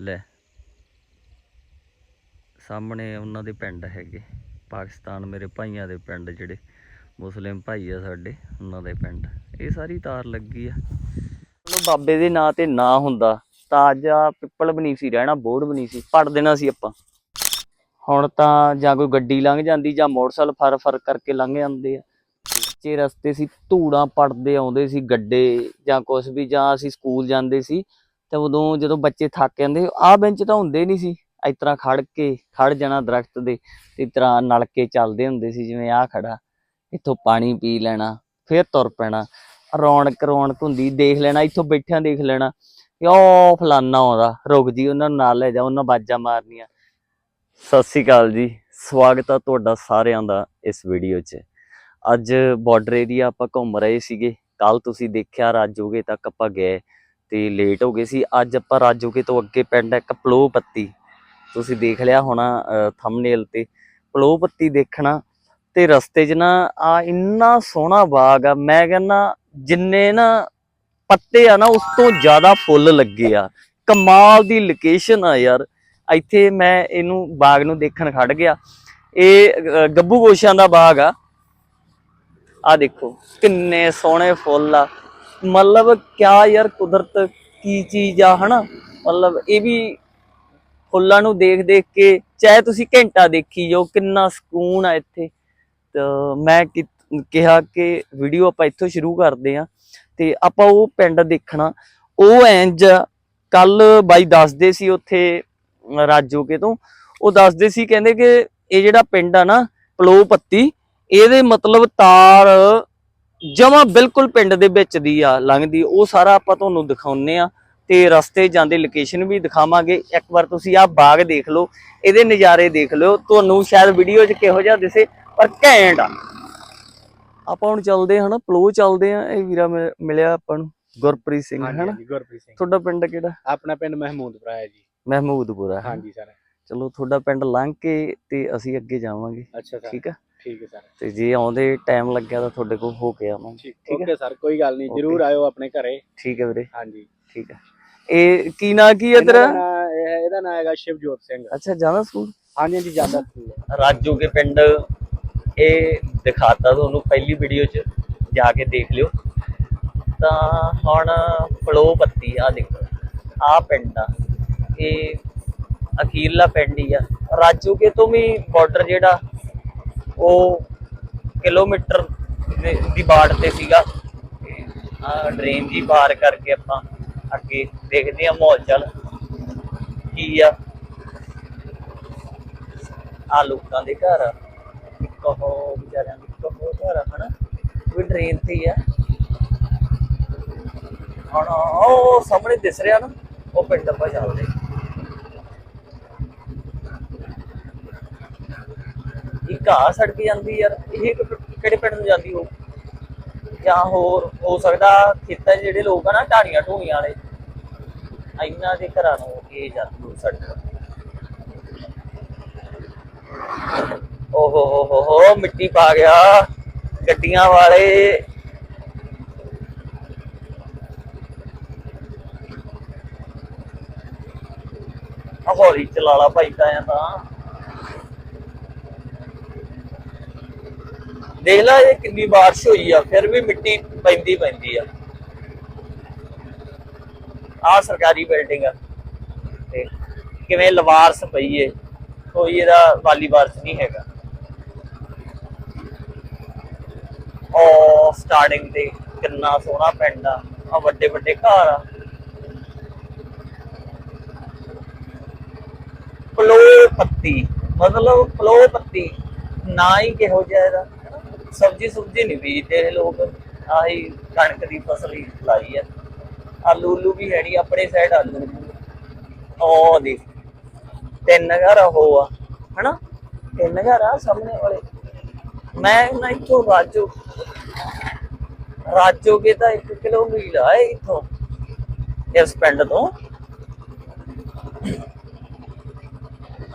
ਲੈ। ਸਾਹਮਣੇ ਉਹਨਾਂ ਦੇ ਪਿੰਡ ਹੈਗੇ। ਪਾਕਿਸਤਾਨ ਮੇਰੇ ਭਾਈਆਂ ਦੇ ਪਿੰਡ ਜਿਹੜੇ ਮੁਸਲਿਮ ਭਾਈ ਆ ਸਾਡੇ, ਉਹਨਾਂ ਦੇ ਪਿੰਡ। ਇਹ ਸਾਰੀ ਤਾਰ ਲੱਗੀ ਆ। ਬਾਬੇ ਦੇ ਨਾਂ ਤੇ ਨਾ ਹੁੰਦਾ। ਤਾਂ ਅੱਜ ਆ ਪਿੱਪਲ ਬਣੀ ਸੀ ਰਹਿਣਾ ਬੋਰਡ ਬਣੀ ਸੀ। ਪੜ ਦੇਣਾ ਸੀ ਆਪਾਂ। ਹੁਣ ਤਾਂ ਜਾਂ ਕੋਈ ਗੱਡੀ ਲੰਘ ਜਾਂਦੀ ਜਾਂ ਮੋਟਰਸਾਈਕਲ ਫਰ ਫਰ ਕਰਕੇ ਲੰਘ ਜਾਂਦੇ ਆ। ਕੱਚੇ ਰਸਤੇ ਸੀ, ਧੂੜਾਂ ਪੜਦੇ ਆਉਂਦੇ ਸੀ ਗੱਡੇ ਜਾਂ ਕੁਝ ਵੀ, ਜਾਂ ਅਸੀਂ ਸਕੂਲ ਜਾਂਦੇ ਸੀ। ਤੇ ਉਦੋਂ ਜਦੋਂ ਬੱਚੇ ਥੱਕ ਜਾਂਦੇ, ਆਹ ਬੈਂਚ ਤਾਂ ਹੁੰਦੇ ਨਹੀਂ ਸੀ। ਇਸ ਤਰ੍ਹਾਂ ਖੜ ਕੇ, ਖੜ ਜਾਣਾ ਦਰਖਤ ਦੇ, ਤੇ ਇਸ ਤਰ੍ਹਾਂ ਨਲਕੇ ਚੱਲਦੇ ਹੁੰਦੇ ਸੀ, ਜਿਵੇਂ ਆਹ ਖੜਾ। ਇੱਥੋਂ ਪਾਣੀ ਪੀ ਲੈਣਾ, ਫਿਰ ਤੁਰ ਪੈਣਾ। ਰੌਣਕ ਰੌਣਕ ਹੁੰਦੀ, ਦੇਖ ਲੈਣਾ, ਇੱਥੋਂ ਬੈਠਿਆਂ ਦੇਖ ਲੈਣਾ। ਕਿ ਫਲਾਨਾ ਆਉਂਦਾ, ਰੁਕ ਜੀ, ਉਹਨਾਂ ਨੂੰ ਨਾਲ ਲੈ ਜਾ, ਉਹਨਾਂ ਬਾਜਾਂ ਮਾਰਨੀਆਂ। ਸਤਿ ਸ੍ਰੀ ਅਕਾਲ ਜੀ, ਸਵਾਗਤ ਆ ਤੁਹਾਡਾ ਸਾਰਿਆਂ ਦਾ ਇਸ ਵੀਡੀਓ 'ਚ। ਅੱਜ ਬਾਰਡਰ ਏਰੀਆ ਆਪਾਂ ਘੁੰਮ ਰਹੇ ਸੀਗੇ ਕੱਲ ਤੁਸੀਂ ਦੇਖਿਆ ਰਾਜੋਗੇ ਤੱਕ ਆਪਾਂ ਗਏ। ਤੇ ਲੇਟ ਹੋ ਗਏ ਸੀ। ਅੱਜ ਆਪਾਂ ਰਾਜੋਕੇ ਤੋਂ ਅੱਗੇ ਪਿੰਡ ਇੱਕ ਪਲੋ ਪੱਤੀ। ਤੁਸੀਂ ਦੇਖ ਲਿਆ ਹੋਣਾ ਥੰਬਨੇਲ ਤੇ। ਪਲੋ ਪੱਤੀ ਦੇਖਣਾ ਤੇ ਰਸਤੇ 'ਚ ਨਾ ਆ ਇੰਨਾ ਸੋਹਣਾ ਬਾਗ ਆ। ਮੈਂ ਕਹਿੰਦਾ ਜਿੰਨੇ ਨਾ ਪੱਤੇ ਆ ਨਾ ਉਸ ਤੋਂ ਜ਼ਿਆਦਾ ਫੁੱਲ ਲੱਗੇ ਆ। ਕਮਾਲ ਦੀ ਲੋਕੇਸ਼ਨ ਆ ਯਾਰ। ਇੱਥੇ ਮੈਂ ਇਹਨੂੰ ਬਾਗ ਨੂੰ ਦੇਖਣ ਖੜ ਗਿਆ। ਇਹ ਅ, ਗੱਬੂ ਗੋਸ਼ਿਆਂ ਦਾ ਬਾਗ ਆ। ਆ ਦੇਖੋ ਕਿੰਨੇ ਸੋਹਣੇ ਫੁੱਲ ਆ। ਮਤਲਬ ਕਿਆ ਯਾਰ ਕੁਦਰਤ ਕੀ ਚੀਜ਼ ਆ, ਹਨਾ? ਮਤਲਬ ਇਹ ਵੀ ਫੁੱਲਾਂ ਨੂੰ ਦੇਖ ਦੇਖ ਕੇ, ਚਾਹੇ ਤੁਸੀਂ ਘੰਟਾ ਦੇਖੀ ਜਾਓ, ਕਿੰਨਾ ਸਕੂਨ ਆ ਇੱਥੇ। ਤਾਂ ਮੈਂ ਕਿ- ਕਿਹਾ ਕਿ ਵੀਡੀਓ ਆਪਾਂ ਇੱਥੋਂ ਸ਼ੁਰੂ ਕਰਦੇ ਆ ਤੇ ਆਪਾਂ ਉਹ ਪਿੰਡ ਦੇਖਣਾ। ਉਹ ਇੰਜ ਕੱਲ ਬਾਈ ਦੱਸਦੇ ਸੀ ਉੱਥੇ, ਰਾਜੋਕੇ ਤੋਂ। ਉਹ ਦੱਸਦੇ ਸੀ, ਕਹਿੰਦੇ ਕਿ ਇਹ ਜਿਹੜਾ ਪਿੰਡ ਆ ਨਾ ਪਲੋ ਪੱਤੀ, ਇਹਦੇ ਮਤਲਬ ਤਾਰ ਜਮਾ ਬਿਲਕੁਲ ਪਿੰਡ ਦੇ ਵਿੱਚ ਦੀ ਆ ਲੰਘਦੀ ਉਹ ਸਾਰਾ ਆਪਾਂ ਤੁਹਾਨੂੰ ਦਿਖਾਉਨੇ ਆ। ਤੇ ਰਸਤੇ ਜਾਂਦੇ ਲੋਕੇਸ਼ਨ ਵੀ ਦਿਖਾਵਾਂਗੇ। ਇੱਕ ਵਾਰ ਤੁਸੀਂ ਆਹ ਬਾਗ ਦੇਖ ਲਓ ਇਹਦੇ ਨਜ਼ਾਰੇ ਦੇਖ ਲਿਓ। ਤੁਹਾਨੂੰ ਸ਼ਾਇਦ ਵੀਡੀਓ 'ਚ ਕਿਹੋ ਜਿਹਾ ਦਿਸੇ ਪਰ ਘੈਂਟ ਆ। ਆਪਾਂ ਹੁਣ ਚੱਲਦੇ ਹਾਂ ਨਾ ਪਲੋ ਚੱਲਦੇ ਆ ਇਹ ਵੀਰਾ ਮਿਲਿਆ ਆਪਾਂ ਨੂੰ ਗੁਰਪ੍ਰੀਤ ਸਿੰਘ ਹੈਨਾ? ਗੁਰਪ੍ਰੀਤ ਸਿੰਘ। ਤੁਹਾਡਾ ਪਿੰਡ ਕਿਹੜਾ? ਆਪਣਾ ਪਿੰਡ ਮਹਿਮੂਦਪੁਰਾ ਹੈ ਜੀ। ਮਹਿਮੂਦਪੁਰਾ। ਹਾਂਜੀ ਸਰ। ਚਲੋ ਤੁਹਾਡਾ ਪਿੰਡ ਲੰਘ ਕੇ ਤੇ ਅਸੀਂ ਅੱਗੇ ਜਾਵਾਂਗੇ। ਠੀਕ ਆ? ਠੀਕ ਹੈ ਸਰ। ਤੇ ਜੇ ਆਉਂਦੇ ਟਾਈਮ ਲੱਗਿਆ ਤਾਂ ਤੁਹਾਡੇ ਕੋਲ ਹੋ ਕੇ ਆਵਾਂਗੇ ਠੀਕ। ਓਕੇ ਸਰ ਕੋਈ ਗੱਲ ਨਹੀਂ. ਜਰੂਰ ਆਇਓ ਆਪਣੇ ਘਰੇ। ਠੀਕ ਹੈ ਵੀਰੇ। ਹਾਂਜੀ। ਠੀਕ ਹੈ। ਇਹ ਕੀ ਨਾਂ ਕੀ ਹੈ ਤੇਰਾ? ਨਾਂ- ਇਹਦਾ ਨਾਮ ਹੈਗਾ ਸ਼ਿਵਜੋਤ ਸਿੰਘ। ਅੱਛਾ ਜਾਣਾ ਸਕੂਲ? ਹਾਂਜੀ ਹਾਂਜੀ ਜਾਂਦਾ ਸਕੂਲ ਹੈ। ਰਾਜੂ ਕੇ ਪਿੰਡ ਇਹ ਦਿਖਾਤਾ ਤੁਹਾਨੂੰ ਪਹਿਲੀ ਵੀਡੀਓ 'ਚ ਜਾ ਕੇ ਦੇਖ ਲਿਓ। ਤਾਂ ਹੁਣ ਫਲੋ ਪੱਤੀ ਆ ਦੇਖੋ ਆ ਪਿੰਡ ਆ। ਇਹ ਅਖੀਰਲਾ ਪਿੰਡ ਹੀ ਆ। ਰਾਜੂ ਕੇ ਤੋਂ ਵੀ ਬਾਰਡਰ ਜਿਹੜਾ ਉਹ ਕਿਲੋਮੀਟਰ ਦੀ ਬਾੜ ਤੇ ਸੀਗਾ। ਆ ਡਰੇਨ ਜੀ ਪਾਰ ਕਰਕੇ ਆਪਾਂ ਅੱਗੇ ਦੇਖਦੇ ਆ ਮਾਹੌਲ ਚਲ। ਕੀ ਆ? ਆ ਲੋਕਾਂ ਦੇ ਘਰ ਆ। ਇੱਕ ਵਿਚਾਰਿਆਂ ਦੇ ਇੱਕ ਉਹ ਘਰ ਹਨਾ? ਉਹ ਡਰੇਨ ਤੇ ਆ। ਹੁਣ ਉਹ ਸਾਹਮਣੇ ਦਿਸ ਰਿਹਾ ਨਾ, ਉਹ ਪਿੰਡ ਆਪਾਂ ਚੱਲਦੇ ਇੱਕ ਆ ਸੜਕ ਜਾਂਦੀ ਯਾਰ, ਇਹ ਕਿਹੜੇ ਪਿੰਡ ਨੂੰ ਜਾਂਦੀ ਹੋ ਜਾਂ ਹੋਰ, ਹੋ ਸਕਦਾ ਖੇਤਾਂ 'ਚ ਜਿਹੜੇ ਲੋਕ ਆ ਨਾ, ਢਾਣੀਆਂ ਢੂਣੀਆਂ ਵਾਲੇ, ਇਹਨਾਂ ਦੇ ਘਰਾਂ ਨੂੰ ਇਹ ਜਾਂਦੀ ਹੋ ਸੜਕ ਓਹੋ, ਹੋ ਹੋ ਹੋ, ਮਿੱਟੀ ਪਾ ਗਿਆ, ਗੱਡੀਆਂ ਵਾਲੇ। ਆ ਹੌਲੀ ਚਲਾ ਲਾ ਭਾਈ ਤਾਂ ਤਾਂ ਦੇਖ ਲੈ ਇਹ ਕਿੰਨੀ ਬਾਰਿਸ਼ ਹੋਈ ਆ, ਫਿਰ ਵੀ ਮਿੱਟੀ ਪੈਂਦੀ ਪੈਂਦੀ ਆ। ਆ ਸਰਕਾਰੀ ਬਿਲਡਿੰਗ ਆ। ਤੇ ਕਿਵੇਂ ਲਵਾਰਸ ਪਈ ਏ, ਕੋਈ ਇਹਦਾ ਵਾਲੀ ਵਾਰਸ ਨਹੀਂ ਹੈਗਾ। ਉਹ ਸਟਾਰਟਿੰਗ ਤੇ ਕਿੰਨਾ ਸੋਹਣਾ ਪਿੰਡ ਆ ਆ ਵੱਡੇ ਵੱਡੇ ਘਰ ਆ। ਪਲੋ ਪੱਤੀ, ਮਤਲਬ ਪਲੋ ਪੱਤੀ, ਨਾ ਹੀ ਕਿਹੋ ਜਿਹਾ ਇਹਦਾ। ਸਬਜੀ ਸੁਬਜੀ ਨਹੀਂ ਬੀਜਦੇ ਲੋਕ। ਆਹੀ ਕਣਕ ਦੀ ਫਸਲ ਹੀ ਲਾਈ ਆ। ਆਲੂ ਉਲੂ ਵੀ ਹੈ ਨਹੀਂ ਆਪਣੇ ਸਾਈਡ ਆਲੂ ਉਹ ਦੇਖ, ਤਿੰਨ ਘਰ ਉਹ ਆ, ਹਨਾ? ਤਿੰਨ ਘਰ ਆ ਸਾਹਮਣੇ ਵਾਲੇ। ਮੈਂ ਨਾ ਇੱਥੋਂ ਰਾਜੋ ਰਾਜੋ ਕੇ ਤਾਂ 1 ਕਿਲੋਮੀਟਰ ਆ ਇੱਥੋਂ, ਇਸ ਪਿੰਡ ਤੋਂ।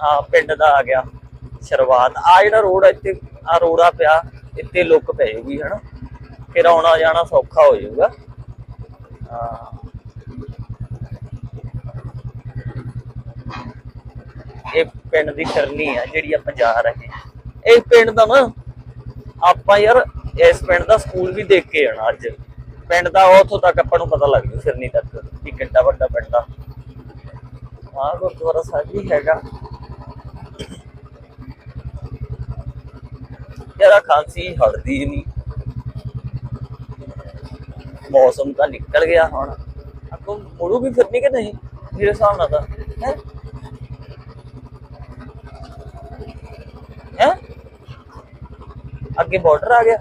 ਆ ਪਿੰਡ ਦਾ ਆ ਗਿਆ ਸ਼ੁਰੂਆਤ। ਆ ਜਿਹੜਾ ਰੋਡ ਇੱਥੇ ਆ ਰੋੜਾ ਪਿਆ। ਇੱਥੇ ਲੁੱਕ ਪੈ ਜੂਗੀ ਹਨਾ? ਫਿਰ ਆਉਣਾ ਜਾਣਾ ਸੌਖਾ ਹੋ ਜਾਊਗਾ। ਇਹ ਪਿੰਡ ਦੀ ਫਿਰਨੀ ਆ, ਜਿਹੜੀ ਆਪਾਂ ਜਾ ਰਹੇ ਹਾਂ। ਇਹ ਪਿੰਡ ਦਾ ਨਾ, ਆਪਾਂ ਯਾਰ ਇਸ ਪਿੰਡ ਦਾ ਸਕੂਲ ਵੀ ਦੇਖ ਕੇ ਆਣਾ ਅੱਜ। ਪਿੰਡ ਦਾ ਉੱਥੋਂ ਤੱਕ ਆਪਾਂ ਨੂੰ ਪਤਾ ਲੱਗ ਜੂ, ਫਿਰਨੀ ਤੱਕ ਕਿ ਕਿੰਨਾ ਵੱਡਾ ਪਿੰਡ ਆ। ਆਹ ਗੁਰਦੁਆਰਾ ਸਾਹਿਬ ਵੀ ਹੈਗਾ। ਯਾਰਾ ਖਾਂਸੀ ਹਟਦੀ ਨਹੀਂ। ਮੌਸਮ ਤਾਂ ਨਿਕਲ ਗਿਆ ਹੁਣ। ਅੱਗੋਂ ਮੁੜੂਗੀ ਫਿਰਨੀ ਕਿ ਨਹੀਂ, ਮੇਰੇ ਹਿਸਾਬ ਨਾਲ ਤਾਂ। ਹੈ? ਹੈ? ਅੱਗੇ ਬਾਰਡਰ ਆ ਗਿਆ।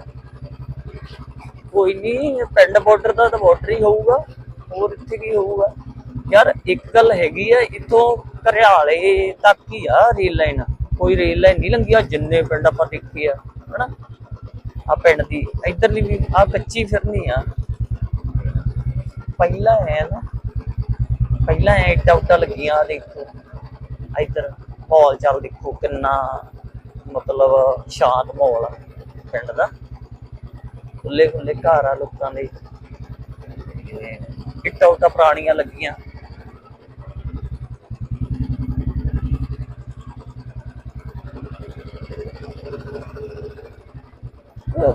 ਕੋਈ ਨਹੀਂ, ਪਿੰਡ ਬਾਰਡਰ ਦਾ ਤਾਂ ਬਾਰਡਰ ਹੀ ਹੋਊਗਾ। ਹੋਰ ਇੱਥੇ ਕੀ ਹੋਊਗਾ? ਯਾਰ ਇੱਕ ਗੱਲ ਹੈਗੀ ਆ, ਇੱਥੋਂ ਘਰਿਆਲੇ ਤੱਕ ਹੀ ਆ ਰੇਲ ਲਾਈਨ। ਕੋਈ ਰੇਲ ਲਾਈਨ ਨਹੀਂ ਲੰਗੀ ਆ ਜਿੰਨੇ ਪਿੰਡ ਆਪਾਂ ਦੇਖੇ ਆ। ਹਨਾ? ਆ ਪਿੰਡ ਦੀ, ਇਧਰਲੀ ਵੀ ਆ ਕੱਚੀ ਫਿਰਨੀ ਆ। ਪਹਿਲਾਂ ਹੈ ਨਾ, ਪਹਿਲਾਂ ਐ ਇੱਟਾਂ ਉੱਟਾਂ ਲੱਗੀਆਂ, ਆਹ ਦੇਖੋ। ਇੱਧਰ ਮਾਹੌਲ ਚੱਲ ਦੇਖੋ ਕਿੰਨਾ ਮਤਲਬ ਸ਼ਾਂਤ ਮਾਹੌਲ ਆ ਪਿੰਡ ਦਾ। ਖੁੱਲੇ ਖੁੱਲੇ ਘਰ ਆ ਲੋਕਾਂ ਦੇ। ਇੱਟਾਂ ਉੱਟਾਂ ਪੁਰਾਣੀਆਂ ਲੱਗੀਆਂ।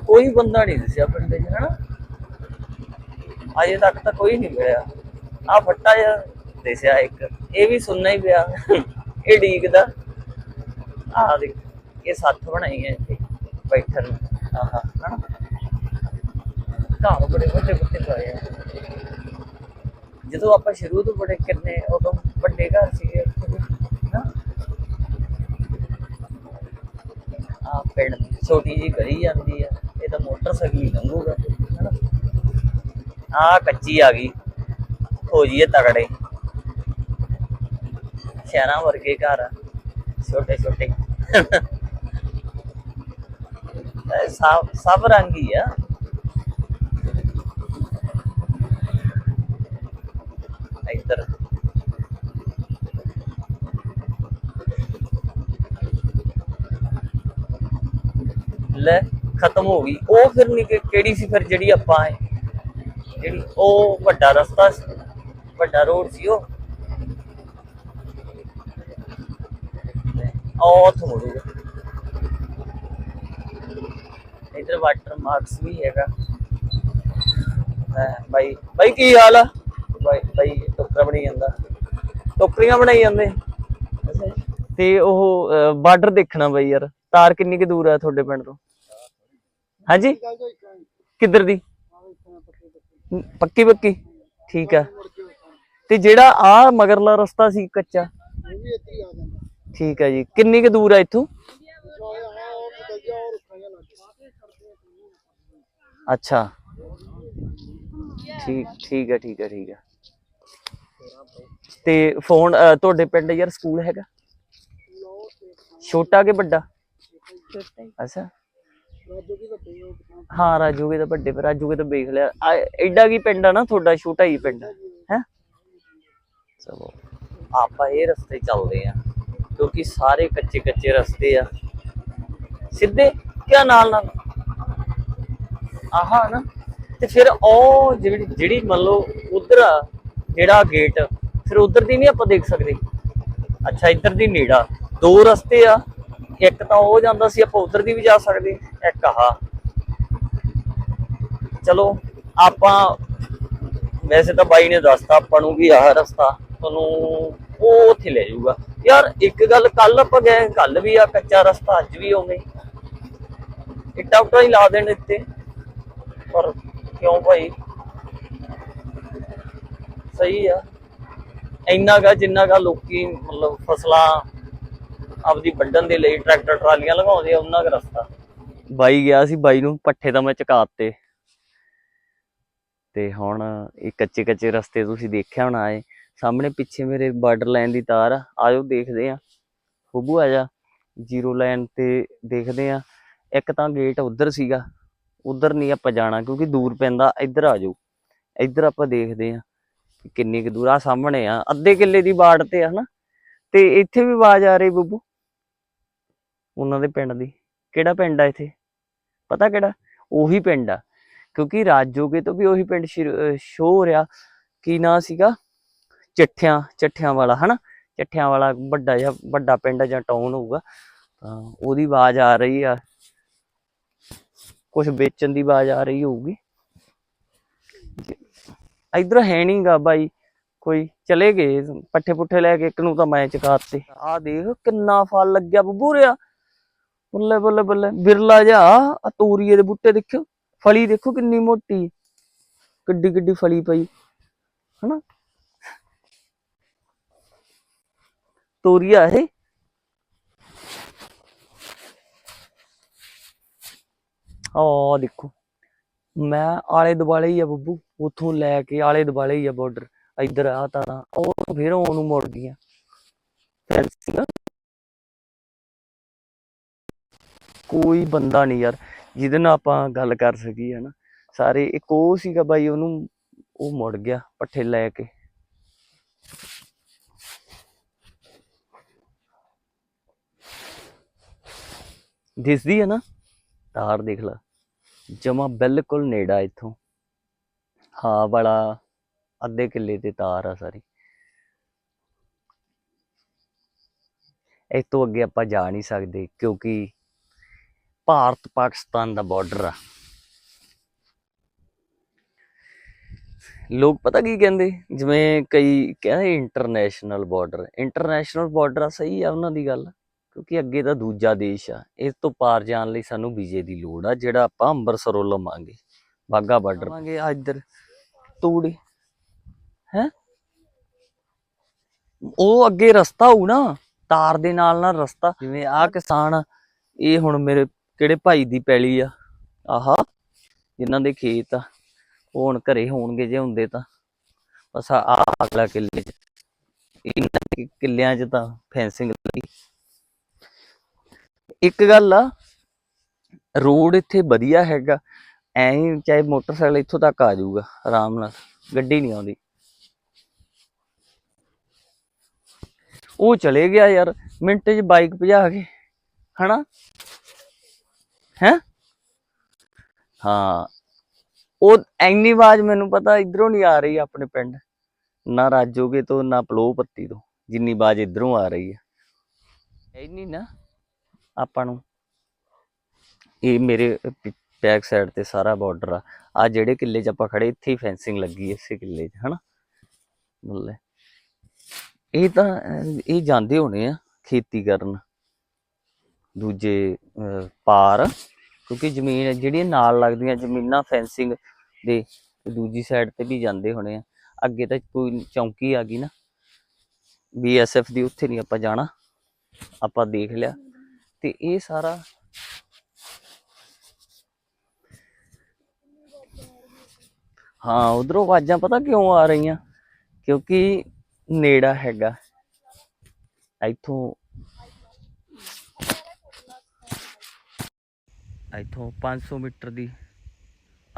ਕੋਈ ਬੰਦਾ ਨਹੀਂ ਦਿਸਿਆ ਪਿੰਡ 'ਚ, ਹਨਾ? ਅਜੇ ਤੱਕ ਤਾਂ ਕੋਈ ਨਹੀਂ ਮਿਲਿਆ। ਆ ਫੱਟਾ ਜਿਹਾ ਦਿਸਿਆ ਇੱਕ, ਇਹ ਵੀ ਸੁਣਨਾ ਹੀ ਪਿਆ, ਇਹ ਡੀਕਦਾ। ਆ ਦੇਖ, ਇਹ ਸੱਤ ਬਣਾਈ ਹੈ ਇੱਥੇ, ਬੈਠਣ ਆਹਾ, ਹਨਾ? ਘਰ ਬੜੇ ਵੱਡੇ ਵੱਡੇ ਪਏ ਆ। ਜਦੋਂ ਆਪਾਂ ਸ਼ੁਰੂ ਤੋਂ ਬੜੇ ਕਿੰਨੇ, ਉਦੋਂ ਵੱਡੇ ਘਰ ਸੀਗੇ ਨਾ ਆ ਪਿੰਡ ਛੋਟੀ ਜੀ ਗਲੀ ਜਾਂਦੀ ਆ ਇਹ ਤਾਂ ਮੋਟਰਸਾਈਕਲ ਹੀ ਲੰਘੂਗਾ ਆ ਕੱਚੀ ਆ ਗਈ ਹੋ ਜੀਏ ਤਗੜੇ। ਸ਼ਹਿਰਾਂ ਵਰਗੇ ਘਰ ਆ, ਛੋਟੇ ਛੋਟੇ। ਸਭ ਸਭ ਰੰਗ ਹੀ ਆ। ਇੱਧਰ ਲੈ ਖਤਮ ਹੋ ਗਈ। ਉਹ ਫਿਰ ਨਹੀਂ ਕਿ- ਕਿਹੜੀ ਸੀ ਫਿਰ ਜਿਹੜੀ ਆਪਾਂ ਆਏ? ਜਿਹੜੀ ਉਹ ਵੱਡਾ ਰਸਤਾ ਸੀ ਵੱਡਾ ਰੋਡ ਸੀ ਉਹ। ਉੱਥੋਂ ਮੁੜੂਗਾ ਇਧਰ ਵਾਟਰ ਮਾਰਕਸ ਵੀ ਹੈਗਾ। ਬਾਈ ਬਾਈ ਕੀ ਹਾਲ ਆ? ਬਾਈ ਬਾਈ ਟੋਕਰਾ ਬਣੀ ਜਾਂਦਾ। ਟੋਕਰੀਆਂ ਬਣਾਈ ਜਾਂਦੇ। ਤੇ ਉਹ ਬਾਰਡਰ ਦੇਖਣਾ ਬਾਈ ਯਾਰ। ਤਾਰ ਕਿੰਨੀ ਕੁ ਦੂਰ ਆ ਤੁਹਾਡੇ ਪਿੰਡ ਤੋਂ? ਹਾਂਜੀ? ਕਿੱਧਰ ਦੀ? ਪੱਕੀ ਪੱਕੀ। ਠੀਕ ਆ। ਤੇ ਜਿਹੜਾ ਆ ਮਗਰਲਾ ਰਸਤਾ ਸੀ ਕੱਚਾ? ਠੀਕ ਆ ਜੀ। ਕਿੰਨੀ ਕੁ ਦੂਰ ਆ ਇੱਥੋਂ? ਅੱਛਾ। ਠੀਕ ਠੀਕ ਆ ਠੀਕ ਆ ਠੀਕ ਆ। ਤੇ ਫੋਨ ਤੁਹਾਡੇ ਪਿੰਡ ਯਾਰ ਸਕੂਲ ਹੈਗਾ? ਛੋਟਾ ਕਿ ਵੱਡਾ? ਅੱਛਾ। ਹਾਂ ਰਾਜੂ ਰਾਜੂਗੇ ਤਾਂ ਵੱਡੇ ਪਰ ਰਾਜੂਗੇ ਤਾਂ ਵੇਖ ਲਿਆ। ਆ, ਐਡਾ ਕੀ ਪਿੰਡ ਆ ਨਾ ਤੁਹਾਡਾ ਛੋਟਾ ਹੀ ਪਿੰਡ ਹੈ? ਚਲੋ ਆਪਾਂ ਇਹ ਰਸਤੇ ਚੱਲਦੇ ਆ ਕਿਉਂਕਿ ਸਾਰੇ ਕੱਚੇ ਕੱਚੇ ਰਸਤੇ ਆ। ਸਿੱਧੇ ਕਿਆ ਨਾਲ ਨਾਲ? ਆਹਾ ਨਾ। ਤੇ ਫਿਰ ਉਹ ਜਿਹੜੀ ਜਿਹੜੀ ਮੰਨ ਲਓ ਉਧਰ ਜਿਹੜਾ ਗੇਟ ਫਿਰ ਉਧਰ ਦੀ ਨਹੀਂ ਆਪਾਂ ਦੇਖ ਸਕਦੇ। ਅੱਛਾ ਇੱਧਰ ਦੀ ਨੇੜਾ। ਦੋ ਰਸਤੇ ਆ ਇੱਕ ਤਾਂ ਉਹ ਜਾਂਦਾ ਸੀ ਆਪਾਂ ਉਧਰ ਦੀ ਵੀ ਜਾ ਸਕਦੇ। ਇੱਕ ਆਹ ਚਲੋ, ਆਪਾਂ ਵੈਸੇ ਤਾਂ ਬਾਈ ਨੇ ਦੱਸਤਾ, ਆਪਾਂ ਨੂੰ ਵੀ ਆਹ ਰਸਤਾ, ਤੁਹਾਨੂੰ ਉਹ ਉੱਥੇ ਲੈ ਜਾਊਗਾ। ਯਾਰ, ਇੱਕ ਗੱਲ ਕੱਲ ਆਪਾਂ ਗਏ ਕੱਲ ਵੀ ਆ ਕੱਚਾ ਰਸਤਾ, ਅੱਜ ਵੀ ਉਵੇਂ ਇੱਟਾਂ ਉੱਟਾਂ ਹੀ ਲਾ ਦੇਣ ਇੱਥੇ ਪਰ ਕਿਉਂ ਭਾਈ? ਸਹੀ ਆ। ਇੰਨਾ ਗਾ ਜਿੰਨਾ ਕਾ ਲੋਕੀ, ਮਤਲਬ ਫਸਲਾਂ ਆਪਦੀ ਵੱਢਣ ਦੇ ਲਈ ਟਰੈਕਟਰ, ਟਰਾਲੀਆਂ ਲਗਾਉਂਦੇ ਆ, ਉਹਨਾਂ ਦਾ ਰਸਤਾ। ਬਾਈ ਗਿਆ ਸੀ ਬਾਈ ਨੂੰ, ਪੱਠੇ ਤਾਂ ਮੈਂ ਚਕਾਤੇ। ਤੇ ਹੁਣ ਇਹ ਕੱਚੇ ਕੱਚੇ ਰਸਤੇ ਤੁਸੀਂ ਦੇਖਿਆ ਹੋਣਾ ਏ ਸਾਹਮਣੇ ਪਿੱਛੇ ਮੇਰੇ ਬਾਰਡਰ ਲਾਈਨ ਦੀ ਤਾਰ ਆ। ਆਜੋ ਦੇਖਦੇ ਆ। ਬੱਬੂ ਆ ਜਾ। ਜ਼ੀਰੋ ਲਾਈਨ ਤੇ ਦੇਖਦੇ ਆ। ਇੱਕ ਤਾਂ ਗੇਟ ਉਧਰ ਸੀਗਾ। ਉਧਰ ਨਹੀਂ ਆਪਾਂ ਜਾਣਾ ਕਿਉਂਕਿ ਦੂਰ ਪੈਂਦਾ। ਇੱਧਰ ਆ ਜਾਓ ਇੱਧਰ ਆਪਾਂ ਦੇਖਦੇ ਆ ਕਿੰਨੀ ਕੁ ਦੂਰ ਆ। ਸਾਹਮਣੇ ਆ। ਅੱਧੇ ਕਿੱਲੇ ਦੀ ਬਾੜ ਤੇ ਆ, ਹਨਾ। ਤੇ ਇੱਥੇ ਵੀ ਆਵਾਜ਼ ਆ ਰਹੀ ਬੱਬੂ ਉਹਨਾਂ ਦੇ ਪਿੰਡ ਦੀ। ਕਿਹੜਾ ਪਿੰਡ ਆ ਇੱਥੇ? ਪਤਾ ਕਿਹੜਾ? ਉਹੀ ਪਿੰਡ ਆ। ਕਿਉਂਕਿ ਰਾਜੋਗੇ ਤੋਂ ਵੀ ਉਹੀ ਪਿੰਡ ਸ਼ੋ ਹੋ ਰਿਹਾ। ਕੀ ਨਾਂ ਸੀਗਾ? ਚੱਠਿਆਂ ਚੱਠਿਆਂ ਵਾਲਾ, ਹਨਾ? ਚੱਠਿਆਂ ਵਾਲਾ ਵੱਡਾ ਜਿਹਾ, ਵੱਡਾ ਪਿੰਡ ਜਾਂ ਟਾਊਨ ਹੋਊਗਾ। ਤਾਂ ਉਹਦੀ ਆਵਾਜ਼ ਆ ਰਹੀ ਆ। ਕੁਝ ਵੇਚਣ ਦੀ ਆਵਾਜ਼ ਆ ਰਹੀ ਹੋਊਗੀ। ਇਧਰ ਹੈ ਨਹੀਂਗਾ ਬਾਈ। ਕੋਈ ਚਲੇ ਗਏ ਪੱਠੇ ਪੁੱਠੇ ਲੈ ਕੇ, ਇੱਕ ਨੂੰ ਤਾਂ ਮੈਂ ਚਕਾਤੇ ਆ ਦੇਖ, ਕਿੰਨਾ ਫਲ ਲੱਗਿਆ ਬੱਬੂ ਰਿਆ ਬੱਲੇ ਬੱਲੇ ਬੱਲੇ, ਬਿਰਲਾ ਜਾ ਆ ਤੋਰੀਏ ਦੇ ਬੂਟੇ ਦੇਖਿਓ, ਫਲੀ ਦੇਖੋ ਕਿੰਨੀ ਮੋਟੀ। ਕਿੱਡੀ ਕਿੱਡੀ ਫਲੀ ਪਈ, ਹਨਾ? ਤੋਰੀਆ ਇਹ। ਆ ਦੇਖੋ, ਮੈਂ ਆਲੇ ਦੁਆਲੇ ਹੀ ਆ ਬੱਬੂ, ਉਥੋਂ ਲੈ ਕੇ ਆਲੇ ਦੁਆਲੇ ਹੀ ਆ ਬਾਰਡਰ ਇੱਧਰ ਆ ਤਾਰਾਂ ਉਹ ਫਿਰ ਉਹਨੂੰ ਮੁੜ ਗਈਆਂ। ਫੈਂਸੀ ਕੋਈ ਬੰਦਾ ਨਹੀਂ ਯਾਰ, ਜਿਹਦੇ ਨਾਲ ਆਪਾਂ ਗੱਲ ਕਰ ਸਕੀਏ ਨਾ ਸਾਰੇ, ਇੱਕ ਉਹ ਸੀਗਾ ਬਾਈ, ਉਹਨੂੰ, ਉਹ ਮੁੜ ਗਿਆ ਪੱਠੇ ਲੈ ਕੇ। ਦਿਸਦੀ ਹੈ ਨਾ? ਤਾਰ ਦੇਖ ਲੈ। ਜਮਾ ਬਿਲਕੁਲ ਨੇੜਾ ਇੱਥੋਂ। ਹਾਂ, ਵਾਲਾ, ਅੱਧੇ ਕਿੱਲੇ ਤੇ ਤਾਰ ਆ ਸਾਰੀ। ਇਸ ਤੋਂ ਅੱਗੇ ਆਪਾਂ ਜਾ ਨਹੀਂ ਸਕਦੇ, ਕਿਉਂਕਿ ਭਾਰਤ ਪਾਕਿਸਤਾਨ ਦਾ ਬਾਰਡਰ ਆ। ਲੋਕ ਪਤਾ ਕੀ ਕਹਿੰਦੇ? ਜਿਵੇਂ ਕਈ ਕਹਿੰਦੇ ਇੰਟਰਨੈਸ਼ਨਲ ਬਾਰਡਰ ਇੰਟਰਨੈਸ਼ਨਲ ਬਾਰਡਰ ਆ ਸਹੀ ਆ ਉਹਨਾਂ ਦੀ ਗੱਲ ਕਿਉਂਕਿ ਅੱਗੇ ਤਾਂ ਦੂਜਾ ਦੇਸ਼ ਆ। ਇਸ ਤੋਂ ਪਾਰ ਜਾਣ ਲਈ ਸਾਨੂੰ ਵੀਜ਼ੇ ਦੀ ਲੋੜ ਆ ਜਿਹੜਾ ਆਪਾਂ ਅੰਮ੍ਰਿਤਸਰੋਂ ਲਵਾਂਗੇ ਬਾਗਾ ਬਾਰਡਰ ਲਵਾਂਗੇ ਆ ਇੱਧਰ। ਤੂੜੀ। ਹੈ? ਉਹ ਅੱਗੇ ਰਸਤਾ ਹੋਊ ਨਾ ਤਾਰ ਦੇ ਨਾਲ ਨਾਲ ਰਸਤਾ। ਜਿਵੇਂ ਆ ਕਿਸਾਨ ਇਹ ਹੁਣ ਮੇਰੇ ਕਿਹੜੇ ਭਾਈ ਦੀ ਪੈਲੀ ਆ? ਆਹਾ, ਜਿਨ੍ਹਾਂ ਦੇ ਖੇਤ ਆ। ਉਹ ਹੁਣ ਘਰੇ ਹੋਣਗੇ ਜੇ ਹੁੰਦੇ ਤਾਂ। ਬਸ ਆ ਅਗਲਾ ਕਿੱਲੇ ਚ। ਇਹਨਾਂ ਕਿੱਲਿਆਂ 'ਚ ਤਾਂ ਫੈਂਸਿੰਗ ਲੱਗੀ। ਇੱਕ ਗੱਲ ਆ, ਰੋਡ ਇੱਥੇ ਵਧੀਆ ਹੈਗਾ। ਐਂ ਚਾਹੇ ਮੋਟਰਸਾਈਕਲ ਇੱਥੋਂ ਤੱਕ ਆ ਜਾਊਗਾ, ਆਰਾਮ ਨਾਲ। ਗੱਡੀ ਨਹੀਂ ਆਉਂਦੀ। ਉਹ ਚਲੇ ਗਿਆ ਯਾਰ, ਮਿੰਟ 'ਚ ਬਾਈਕ ਭਜਾ ਕੇ। ਹਨਾ? ਹੈ? ਹਾਂ। ਉਹ ਐਨੀ ਆਵਾਜ਼ ਮੈਨੂੰ ਪਤਾ ਇਧਰੋਂ ਨਹੀਂ ਆ ਰਹੀ ਆਪਣੇ ਪਿੰਡ। ਨਾ ਰਾਜੋਗੇ ਤੋਂ, ਨਾ ਪਲੋ ਪੱਤੀ ਤੋਂ। ਜਿੰਨੀ ਆਵਾਜ਼ ਇਧਰੋਂ ਆ ਰਹੀ ਹੈ। ਐਨੀ ਨਾ ਆਪਾਂ ਨੂੰ। ਇਹ ਮੇਰੇ ਬੈਕ ਸਾਈਡ ਤੇ ਸਾਰਾ ਬਾਰਡਰ ਆ। ਆ ਜਿਹੜੇ ਕਿੱਲੇ 'ਚ ਆਪਾਂ ਖੜੇ ਇੱਥੇ ਹੀ ਫੈਂਸਿੰਗ ਲੱਗੀ ਹੈ ਇਸੇ ਕਿੱਲੇ 'ਚ, ਹਨਾ? ਬੱਲੇ। ਇਹ ਤਾਂ, ਇਹ ਜਾਂਦੇ ਹੋਣੇ ਆ ਖੇਤੀ ਕਰਨ। ਦੂਜੇ ਪਾਰ। ਕਿਉਂਕਿ ਜ਼ਮੀਨ ਜਿਹੜੀਆਂ ਨਾਲ ਲੱਗਦੀਆਂ ਜ਼ਮੀਨਾਂ ਫੈਂਸਿੰਗ ਦੇ ਦੂਜੀ ਸਾਈਡ ਤੇ ਵੀ ਜਾਂਦੇ ਹੋਣੇ ਆ। ਅੱਗੇ ਤਾਂ ਕੋਈ ਚੌਂਕੀ ਆ ਗਈ ਨਾ ਬੀਐਸਐਫ ਦੀ, ਉੱਥੇ ਨਹੀਂ ਆਪਾਂ ਜਾਣਾ। ਆਪਾਂ ਦੇਖ ਲਿਆ। ਤੇ ਇਹ ਸਾਰਾ ਹਾਂ, ਉਧਰੋਂ ਆਵਾਜ਼ਾਂ ਪਤਾ ਕਿਉਂ ਆ ਰਹੀਆਂ? ਕਿਉਂਕਿ ਨੇੜਾ ਹੈਗਾ। ਇੱਥੋਂ ਇੱਥੋਂ 500 ਮੀਟਰ ਦੀ,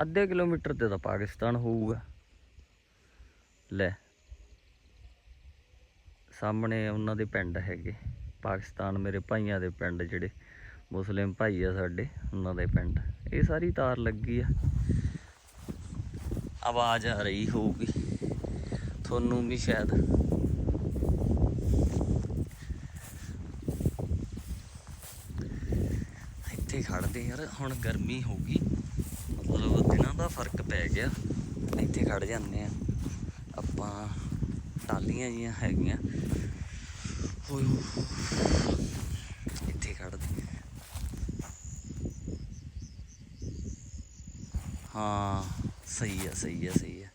ਅੱਧੇ ਕਿਲੋਮੀਟਰ ਤੇ ਤਾਂ ਪਾਕਿਸਤਾਨ ਹੋਊਗਾ। ਲੈ, ਸਾਹਮਣੇ ਉਹਨਾਂ ਦੇ ਪਿੰਡ ਹੈਗੇ। ਪਾਕਿਸਤਾਨ ਮੇਰੇ ਭਾਈਆਂ ਦੇ ਪਿੰਡ ਜਿਹੜੇ, ਮੁਸਲਿਮ ਭਾਈ ਆ ਸਾਡੇ, ਉਹਨਾਂ ਦੇ ਪਿੰਡ। ਇਹ ਸਾਰੀ ਤਾਰ ਲੱਗੀ ਆ। ਆਵਾਜ਼ ਆ ਰਹੀ ਹੋਊਗੀ। ਤੁਹਾਨੂੰ ਵੀ ਸ਼ਾਇਦ ਇੱਥੇ ਖੜਦੇ ਯਾਰ, ਹੁਣ ਗਰਮੀ ਹੋ ਗਈ। ਮਤਲਬ ਦਿਨਾਂ ਦਾ ਫ਼ਰਕ ਪੈ ਗਿਆ। ਇੱਥੇ ਖੜ ਜਾਂਦੇ ਆ ਆਪਾਂ ਟਾਲੀਆਂ ਜੀਆਂ ਹੈਗੀਆਂ। ਹੋਏ ਇੱਥੇ ਖੜਦੇ ਹਾਂ। ਸਹੀ ਆ ਸਹੀ ਆ ਸਹੀ ਆ।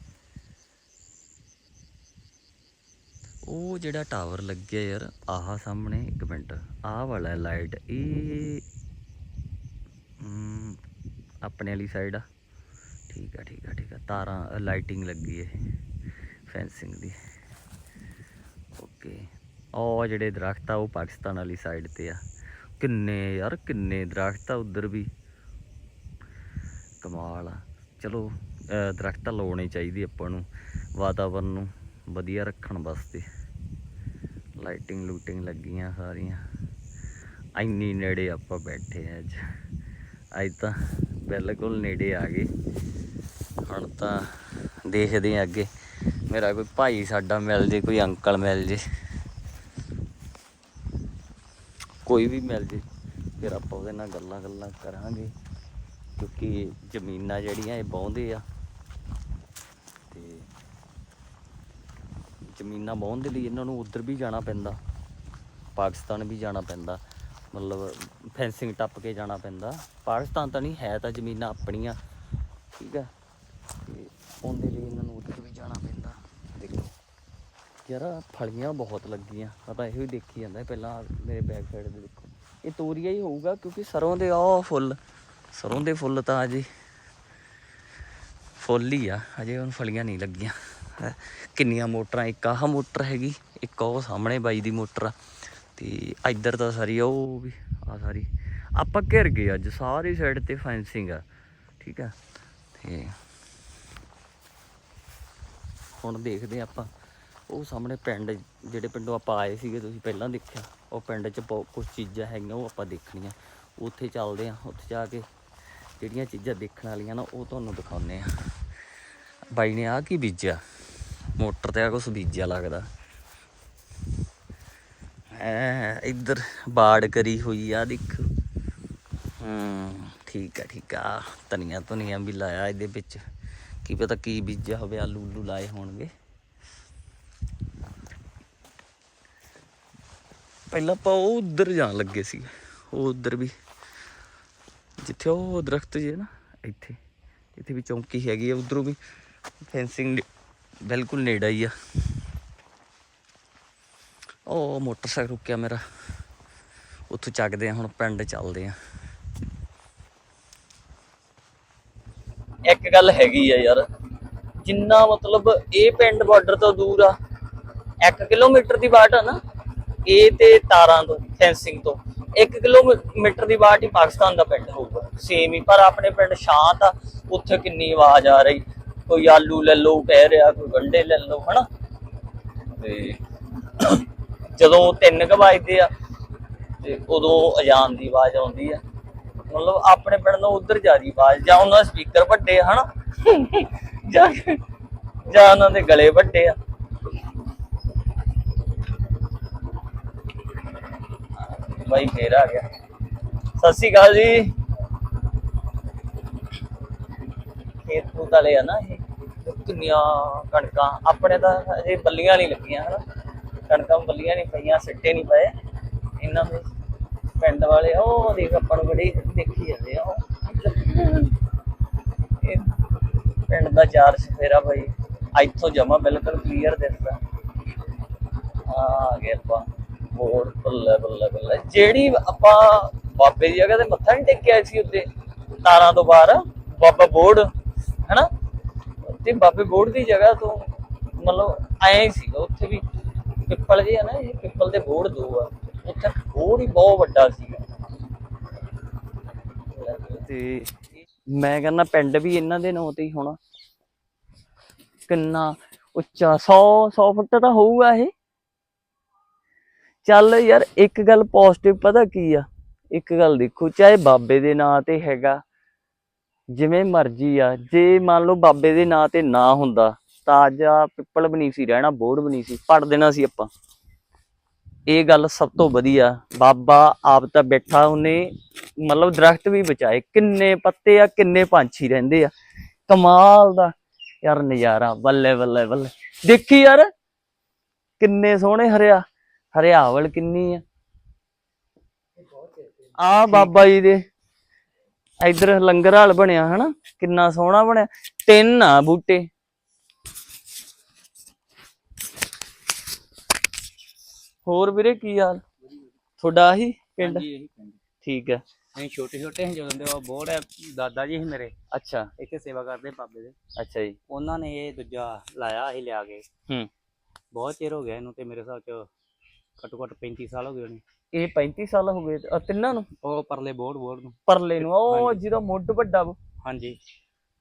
ਉਹ ਜਿਹੜਾ ਟਾਵਰ ਲੱਗਿਆ ਯਾਰ, ਆਹ ਸਾਹਮਣੇ ਇੱਕ ਮਿੰਟ। ਆਹ ਵਾਲਾ ਲਾਈਟ ਇਹ ਆਪਣੇ ਵਾਲੀ ਸਾਈਡ ਆ। ਠੀਕ ਆ ਠੀਕ ਆ ਠੀਕ ਆ। ਤਾਰਾਂ ਲਾਈਟਿੰਗ ਲੱਗੀ ਹੈ ਫੈਂਸਿੰਗ ਦੀ। ਓਕੇ ਉਹ ਜਿਹੜੇ ਦਰਖਤ ਆ, ਉਹ ਪਾਕਿਸਤਾਨ ਵਾਲੀ ਸਾਈਡ ਤੇ ਆ। ਕਿੰਨੇ ਯਾਰ, ਕਿੰਨੇ ਦਰਖਤ ਆ ਉਧਰ ਵੀ। ਕਮਾਲ ਆ। ਚਲੋ, ਅਹ ਦਰਖਤ ਤਾਂ ਲਾਉਣੇ ਚਾਹੀਦੇ ਆਪਾਂ ਨੂੰ। ਵਾਤਾਵਰਨ ਨੂੰ ਵਧੀਆ ਰੱਖਣ ਵਾਸਤੇ। ਲਾਈਟਿੰਗ ਲੂਟਿੰਗ ਲੱਗੀਆਂ ਸਾਰੀਆਂ। ਇੰਨੀ ਨੇੜੇ ਆਪਾਂ ਬੈਠੇ ਆ ਅੱਜ। ਅੱਜ ਤਾਂ ਬਿਲਕੁਲ ਨੇੜੇ ਆ ਗਏ। ਹੁਣ ਤਾਂ ਦੇਖਦੇ ਆ ਅੱਗੇ। ਮੇਰਾ ਕੋਈ ਭਾਈ ਸਾਡਾ ਮਿਲ ਜੇ, ਕੋਈ ਅੰਕਲ ਮਿਲ ਜੇ। ਕੋਈ ਵੀ ਮਿਲ ਜੇ, ਫਿਰ ਆਪਾਂ ਉਹਦੇ ਨਾਲ ਗੱਲਾਂ ਗੱਲਾਂ ਕਰਾਂਗੇ। ਕਿਉਂਕਿ ਜ਼ਮੀਨਾਂ ਜਿਹੜੀਆਂ ਇਹ ਬਹੁੰਦੇ ਆ। ਤੇ ਜ਼ਮੀਨਾਂ ਵਾਹੁਣ ਦੇ ਲਈ ਇਹਨਾਂ ਨੂੰ ਉੱਧਰ ਵੀ ਜਾਣਾ ਪੈਂਦਾ, ਪਾਕਿਸਤਾਨ ਵੀ ਜਾਣਾ ਪੈਂਦਾ। ਮਤਲਬ ਫੈਂਸਿੰਗ ਟੱਪ ਕੇ ਜਾਣਾ ਪੈਂਦਾ। ਪਾਕਿਸਤਾਨ ਤਾਂ ਨਹੀਂ, ਹੈ ਤਾਂ ਜ਼ਮੀਨਾਂ ਆਪਣੀਆਂ। ਠੀਕ ਆ ਤੇ ਉਹਦੇ ਲਈ ਇਹਨਾਂ ਨੂੰ ਉੱਧਰ ਵੀ ਜਾਣਾ ਪੈਂਦਾ। ਦੇਖੋ, ਯਾਰ ਫਲੀਆਂ ਬਹੁਤ ਲੱਗੀਆਂ। ਮੈਂ ਤਾਂ ਇਹੋ ਹੀ ਦੇਖੀ ਜਾਂਦਾ। ਪਹਿਲਾਂ ਮੇਰੇ ਬੈਕ ਸਾਈਡ ਤੇ ਦੇਖੋ। ਇਹ ਤੋਰੀਆ ਹੀ ਹੋਊਗਾ ਕਿਉਂਕਿ ਸਰੋਂ ਦੇ ਆ ਫੁੱਲ ਸਰੋਂ ਦੇ ਫੁੱਲ ਤਾਂ ਅਜੇ ਫੁੱਲ ਹੀ ਆ। ਅਜੇ ਹੁਣ ਫਲੀਆਂ ਨਹੀਂ ਲੱਗੀਆਂ। ਹੈਂ। ਕਿੰਨੀਆਂ ਮੋਟਰਾਂ, ਇੱਕ ਆਹ ਮੋਟਰ ਹੈਗੀ, ਇੱਕ ਉਹ ਸਾਹਮਣੇ ਬਾਈ ਦੀ ਮੋਟਰ ਆ। ਤੇ ਇੱਧਰ ਤਾਂ ਸਾਰੀ ਉਹ ਵੀ ਆ ਸਾਰੀ। ਆਪਾਂ ਘਿਰ ਗਏ ਅੱਜ, ਸਾਰੀ ਸਾਈਡ ਤੇ ਫੈਂਸਿੰਗ ਆ, ਠੀਕ ਆ? ਤੇ ਹੁਣ ਦੇਖਦੇ ਹਾਂ ਆਪਾਂ। ਉਹ ਸਾਹਮਣੇ ਪਿੰਡ, ਜਿਹੜੇ ਪਿੰਡੋਂ ਆਪਾਂ ਆਏ ਸੀਗੇ, ਤੁਸੀਂ ਪਹਿਲਾਂ ਦੇਖਿਆ। ਉਹ ਪਿੰਡ 'ਚ ਬਹੁਤ ਕੁਝ ਚੀਜ਼ਾਂ ਹੈਗੀਆਂ, ਉਹ ਆਪਾਂ ਦੇਖਣੀਆਂ। ਉੱਥੇ ਚੱਲਦੇ ਆ ਉੱਥੇ ਜਾ ਕੇ ਜਿਹੜੀਆਂ ਚੀਜ਼ਾਂ ਦੇਖਣ ਵਾਲੀਆਂ ਨਾ, ਉਹ ਤੁਹਾਨੂੰ ਦਿਖਾਉਂਦੇ ਆ ਬਾਈ ਨੇ ਆ ਕੀ ਬੀਜਿਆ? ਮੋਟਰ ਤੇ ਆ ਕੁਛ ਬੀਜਿਆ ਲੱਗਦਾ। ਐ, ਇੱਧਰ ਬਾੜ ਕਰੀ ਹੋਈ ਆ, ਦੇਖੋ। ਹੂੰ, ਠੀਕ ਆ ਠੀਕ ਆ। ਧਨੀਆ ਧੁਨੀਆ ਵੀ ਲਾਇਆ ਇਹਦੇ ਵਿੱਚ। ਕੀ ਪਤਾ ਕੀ ਬੀਜਿਆ ਹੋਵੇ, ਆਲੂ ਉਲੂ ਲਾਏ ਹੋਣਗੇ। ਪਹਿਲਾਂ ਆਪਾਂ ਉਹ ਉਧਰ ਜਾਣ ਲੱਗੇ ਸੀ। ਉਹ ਉਧਰ ਵੀ। ਜਿੱਥੇ ਉਹ ਦਰਖਤ ਜੇ ਨਾ, ਇੱਥੇ। ਇੱਥੇ ਵੀ ਚੌਂਕੀ ਹੈਗੀ ਆ, ਉਧਰੋਂ ਵੀ। ਫੈਂਸਿੰਗ ਬਿਲਕੁਲ ਨੇੜੇ ਹੀ ਆ। ਉਹ ਮੋਟਰਸਾਈਕਲ ਰੁਕਿਆ ਮੇਰਾ। ਉੱਥੋਂ ਚੱਕਦੇ ਆ ਹੁਣ ਪਿੰਡ ਚੱਲਦੇ ਆ ਇੱਕ ਗੱਲ ਹੈਗੀ ਆ ਯਾਰ, ਜਿੰਨਾ ਮਤਲਬ ਇਹ ਪਿੰਡ ਬਾਰਡਰ ਤੋਂ ਦੂਰ ਆ 1 ਕਿਲੋਮੀਟਰ ਦੀ ਬਾਟ ਆ ਨਾ, ਇਹ ਤੇ ਤਾਰਾਂ ਤੋਂ ਫੈਂਸਿੰਗ ਤੋਂ। 1 ਕਿਲੋਮੀਟਰ ਦੀ ਬਾਟ ਹੀ ਪਾਕਿਸਤਾਨ ਦਾ ਪਿੰਡ ਹੋਊਗਾ। ਸੇਮ ਹੀ, ਪਰ ਆਪਣੇ ਪਿੰਡ ਸ਼ਾਂਤ ਆ, ਉੱਥੇ ਕਿੰਨੀ ਆਵਾਜ਼ ਆ ਰਹੀ। ਕੋਈ ਆਲੂ ਲੈ ਲਓ, ਕਹਿ ਰਿਹਾ, ਕੋਈ ਗੰਡੇ ਲੈ ਲਓ, ਹਨਾ? ਤੇ ਜਦੋਂ 3 ਕੁ ਆ, ਤੇ ਉਦੋਂ ਅਜ਼ਾਨ ਦੀ ਆਵਾਜ਼ ਆਉਂਦੀ ਆ। ਮਤਲਬ ਆਪਣੇ ਪਿੰਡ ਨੂੰ ਉਧਰ ਜਿਆਦੀ ਆਵਾਜ਼, ਜਾਂ ਉਹਨਾਂ ਦੇ ਸਪੀਕਰ ਵੱਡੇ ਆ ਹਨਾ? ਜਾਂ ਜਾਂ ਉਹਨਾਂ ਦੇ ਗਲੇ ਵੱਡੇ ਆ। ਬਾਈ, ਫੇਰ ਆ ਗਿਆ। ਸਤਿ ਸ਼੍ਰੀ ਅਕਾਲ ਜੀ। ਖੇਤ ਖੂਤ ਵਾਲੇ ਆ ਨਾ ਇਹ। ਕਿੰਨੀਆਂ ਕਣਕਾਂ, ਆਪਣੇ ਤਾਂ ਅਜੇ ਬੱਲੀਆਂ ਨਹੀਂ ਲੱਗੀਆਂ, ਹਨਾ? ਕਣਕਾਂ ਬੱਲੀਆਂ ਨਹੀਂ ਪਈਆਂ, ਸਿੱਟੇ ਨਹੀਂ ਪਏ। ਇਹਨਾਂ ਦੇ ਪਿੰਡ ਵਾਲੇ, ਉਹ ਦੇਖ ਆਪਾਂ ਨੂੰ ਬੜੀ ਦੇਖੀ ਜਾਂਦੇ ਆ, ਉਹ। ਇਹ ਪਿੰਡ ਦਾ ਚਾਰ ਸਫੇਰਾ ਭਾਈ ਇੱਥੋਂ ਜਮਾ ਬਿਲਕੁਲ ਕਲੀਅਰ ਦਿਸਦਾ। ਆ ਆ ਆਪਾਂ। ਬੋਰਡ ਬੱਲੇ ਬੱਲੇ ਬੱਲੇ ਜਿਹੜੀ ਆਪਾਂ ਬਾਬੇ ਦੀ ਜਗ੍ਹਾ ਤੇ ਮੱਥਾ ਨਹੀਂ ਟੇਕਿਆ ਸੀ ਉੱਤੇ, ਤਾਰਾਂ ਤੋਂ ਬਾਹਰ, ਬਾਬਾ ਬੋਰਡ ਹੈਨਾ? ਤੇ ਬਾਬੇ ਬੋਰਡ ਦੀ ਜਗ੍ਹਾ ਤੋਂ ਮਤਲਬ ਆਏ ਹੀ ਸੀਗਾ, ਉੱਥੇ ਵੀ ਪਿੱਪਲ ਜੇ ਆ ਨਾ, ਇਹ ਪਿੱਪਲ ਦੇ ਬੋਰਡ ਦੋ ਆ। ਉੱਥੇ ਬੋਰਡ ਹੀ ਬਹੁਤ ਵੱਡਾ ਸੀਗਾ ਤੇ ਮੈਂ ਕਹਿੰਦਾ ਪਿੰਡ ਵੀ ਇਹਨਾਂ ਦੇ ਨਾਂ ਤੇ ਹੀ ਹੋਣਾ। ਕਿੰਨਾ ਉੱਚਾ 100 100 ਫੁੱਟ ਤਾਂ ਹੋਊਗਾ ਇਹ। ਚੱਲ ਯਾਰ, ਇੱਕ ਗੱਲ ਪੋਜ਼ਿਟਿਵ ਪਤਾ ਕੀ ਆ? ਇੱਕ ਗੱਲ ਦੇਖੋ, ਚਾਹੇ ਬਾਬੇ ਦੇ ਨਾਂ ਤੇ ਹੈਗਾ, ਜਿਵੇਂ ਮਰਜ਼ੀ ਆ। ਜੇ ਮੰਨ ਲਓ ਬਾਬੇ ਦੇ ਨਾਂ ਤੇ ਨਾ ਹੁੰਦਾ ਤਾਜ਼ਾ ਅੱਜ ਆ ਪਿੱਪਲ ਬਣੀ ਸੀ, ਰਹਿਣਾ ਬੋਰਡ ਬਣੀ ਸੀ ਪੜ ਦੇਣਾ ਸੀ ਆਪਾਂ। ਇਹ ਗੱਲ ਸਭ ਤੋਂ ਵਧੀਆ, ਬਾਬਾ ਆਪ ਤਾਂ ਬੈਠਾ, ਉਹਨੇ ਮਤਲਬ ਦਰਖਤ ਵੀ ਬਚਾਏ, ਕਿੰਨੇ ਪੱਤੇ ਆ, ਕਿੰਨੇ ਪੰਛੀ ਰਹਿੰਦੇ ਆ। ਕਮਾਲ ਦਾ, ਯਾਰ ਨਜ਼ਾਰਾ, ਬੱਲੇ ਬੱਲੇ ਬੱਲੇ। ਦੇਖੀ ਯਾਰ, ਕਿੰਨੇ ਸੋਹਣੇ ਹਰਿਆ, ਹਰਿਆਵਲ ਕਿੰਨੀ ਆ। ਆ ਬਾਬਾ ਜੀ ਦੇ, ਇਧਰ ਲੰਗਰ ਹਾਲ ਬਣਿਆ, ਹਨਾ? ਕਿੰਨਾ ਸੋਹਣਾ ਬਣਿਆ। ਤਿੰਨ ਆ ਬੂਟੇ। ਹੋਰ ਵੀਰੇ ਕੀ ਹਾਲ? ਤੁਹਾਡਾ ਆਹੀ ਪਿੰਡ? ਹਾਂਜੀ ਇਹੀ ਪਿੰਡ। ਠੀਕ ਹੈ। ਅਸੀਂ ਛੋਟੇ ਛੋਟੇ ਸੀ ਜਦੋਂ ਦੇ ਉਹ ਬੋੜ ਹੈ ਦਾਦਾ ਜੀ ਸੀ ਮੇਰੇ। ਅੱਛਾ। ਇੱਥੇ ਸੇਵਾ ਕਰਦੇ ਬਾਬੇ ਦੇ। ਅੱਛਾ ਜੀ। ਉਹਨਾਂ ਨੇ ਇਹ ਦੂਜਾ ਲਾਇਆ ਅਸੀਂ ਲਿਆ ਕੇ। ਹੂੰ। ਬਹੁਤ ਚਿਰ ਹੋ ਗਿਆ ਇਹਨੂੰ ਤੇ ਮੇਰੇ ਹਿਸਾਬ ਚ ਘੱਟੋ ਘੱਟ 35 ਸਾਲ ਹੋ ਗਏ ਹੋਣੇ ਇਹ 35 ਸਾਲ ਹੋ ਗਏ ਤਿੰਨਾਂ ਨੂੰ? ਉਹ ਪਰਲੇ ਬੋੜ ਬੋੜ ਨੂੰ। ਪਰਲੇ ਨੂੰ ਉਹ ਹਾਂਜੀ। ਜਿਹਦਾ ਮੁੱਢ ਵੱਡਾ ਵਾ ਹਾਂਜੀ।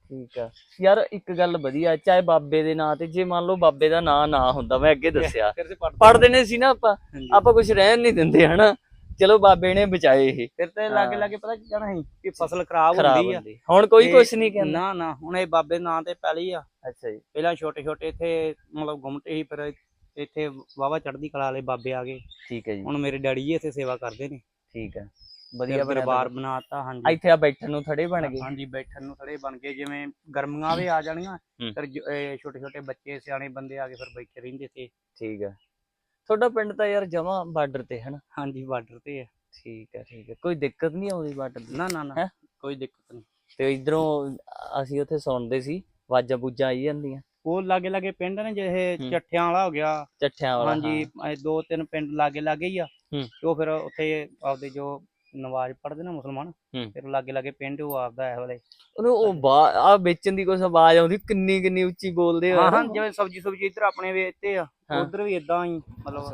ਠੀਕ ਆ। ਯਾਰ ਇੱਕ ਗੱਲ ਵਧੀਆ ਚਾਹੇ ਬਾਬੇ ਦੇ ਨਾਂ ਤੇ ਜੇ ਮੰਨ ਲਓ ਬਾਬੇ ਦਾ ਨਾਂ ਨਾ ਹੁੰਦਾ ਮੈਂ ਅੱਗੇ ਦੱਸਿਆ। ਪੜਦੇ ਨੇ ਸੀ ਨਾ ਆਪਾਂ। ਆਪਾਂ ਕੁਝ ਰਹਿਣ ਨਹੀਂ ਦਿੰਦੇ ਹਨਾ? ਚਲੋ ਬਾਬੇ ਨੇ ਬਚਾਏ ਇਹ। ਫਿਰ ਤੇ ਲਾਗੇ। ਲਾਗੇ ਪਤਾ ਕੀ ਕਹਿਣਾ ਸੀ? ਕਿ ਫਸਲ ਖਰਾਬ ਹੁੰਦੀ ਆ। ਹੁਣ ਕੋਈ ਕੁਝ ਨਹੀਂ ਕਹਿੰਦਾ। ਨਾ ਨਾ ਹੁਣ ਇਹ ਬਾਬੇ ਨਾਂ ਤੇ ਪੈਲੀ ਆ। ਅੱਛਾ ਜੀ। ਪਹਿਲਾਂ ਛੋਟੇ ਛੋਟੇ ਇੱਥੇ ਮਤਲਬ ਗੁੰਮਟੇ ਸੀ ਫਿਰ ਇੱਥੇ ਵਾਵਾ ਚੜ੍ਹਦੀ ਕਲਾ ਵਾਲੇ ਬਾਬੇ ਆ ਗਏ। ਠੀਕ ਹੈ ਜੀ। ਹੁਣ ਮੇਰੇ ਡੈਡੀ ਜੀ ਇੱਥੇ ਸੇਵਾ ਕਰਦੇ ਨੇ। ਠੀਕ ਹੈ। ਵਧੀਆ ਬਣਿਆ ਦਰਬਾਰ। ਬਣਾਤਾ ਹਾਂਜੀ। ਇੱਥੇ ਆ ਬੈਠਣ ਨੂੰ ਥੜੇ ਬਣ ਗਏ। ਹਾਂਜੀ ਬੈਠਣ ਨੂੰ ਥੜੇ ਬਣ ਗਏ ਜਿਵੇਂ ਗਰਮੀਆਂ ਵੀ ਆ ਜਾਣੀਆਂ ਹੂੰ। ਫਿਰ ਛੋਟੇ ਛੋਟੇ ਬੱਚੇ ਸਿਆਣੇ ਬੰਦੇ ਆ ਕੇ ਫਿਰ ਬੈਠੇ ਰਹਿੰਦੇ ਤੇ ਠੀਕ ਹੈ ਤੁਹਾਡਾ ਪਿੰਡ ਤਾਂ ਯਾਰ ਜਮਾ ਬਾਰਡਰ ਤੇ ਹੈ ਨਾ ਹਾਂਜੀ ਬਾਰਡਰ ਤੇ ਹੈ ਠੀਕ ਹੈ ਠੀਕ ਹੈ ਕੋਈ ਦਿੱਕਤ ਨਹੀਂ ਆਉਂਦੀ ਬਾਰਡਰ ਦੀ? ਨਾ ਨਾ ਨਾ? ਕੋਈ ਦਿੱਕਤ ਨਹੀਂ। ਤੇ ਇਧਰੋਂ ਅਸੀਂ ਉੱਥੇ ਸੁਣਦੇ ਸੀ ਵਾਜਾਂ ਬੂਜਾਂ ਆਈ ਜਾਂਦੀਆਂ। ਉਹ ਲਾਗੇ ਲਾਗੇ ਪਿੰਡ ਨੇ ਜਿਹੇ ਹੂੰ। ਚੱਠਿਆਂ ਵਾਲਾ ਹੋ ਗਿਆ। ਚੱਠਿਆਂ ਵਾਲਾ ਹਾਂਜੀ ਇਹ ਦੋ ਤਿੰਨ ਪਿੰਡ ਲਾਗੇ ਲਾਗੇ ਹੀ ਆ। ਹੂੰ। ਤੇ ਉਹ ਫਿਰ ਉੱਥੇ ਆਪਦੇ ਜੋ ਨਵਾਜ਼ ਪੜ੍ਹਦੇ ਨਾ ਮੁਸਲਮਾਨ ਹੂੰ। ਫਿਰ ਲਾਗੇ ਲਾਗੇ ਪਿੰਡ ਉਹ ਆਪਦਾ ਇਹ ਵਾਲੇ ਉਹਨੂੰ ਉਹ ਆ ਵੇਚਣ ਦੀ ਕੁਛ ਆਵਾਜ਼ ਆਉਂਦੀ ਕਿੰਨੀ ਕਿੰਨੀ ਉੱਚੀ ਬੋਲਦੇ ਆ ਹਾਂ। ਹਾਂ ਜਿਵੇਂ ਸਬਜੀ ਸੁਬਜੀ ਇੱਧਰ ਆਪਣੇ ਵੇਚਦੇ ਆ ਹਾਂ। ਉਧਰ ਵੀ ਇਦਾਂ ਹੀ ਮਤਲਬ।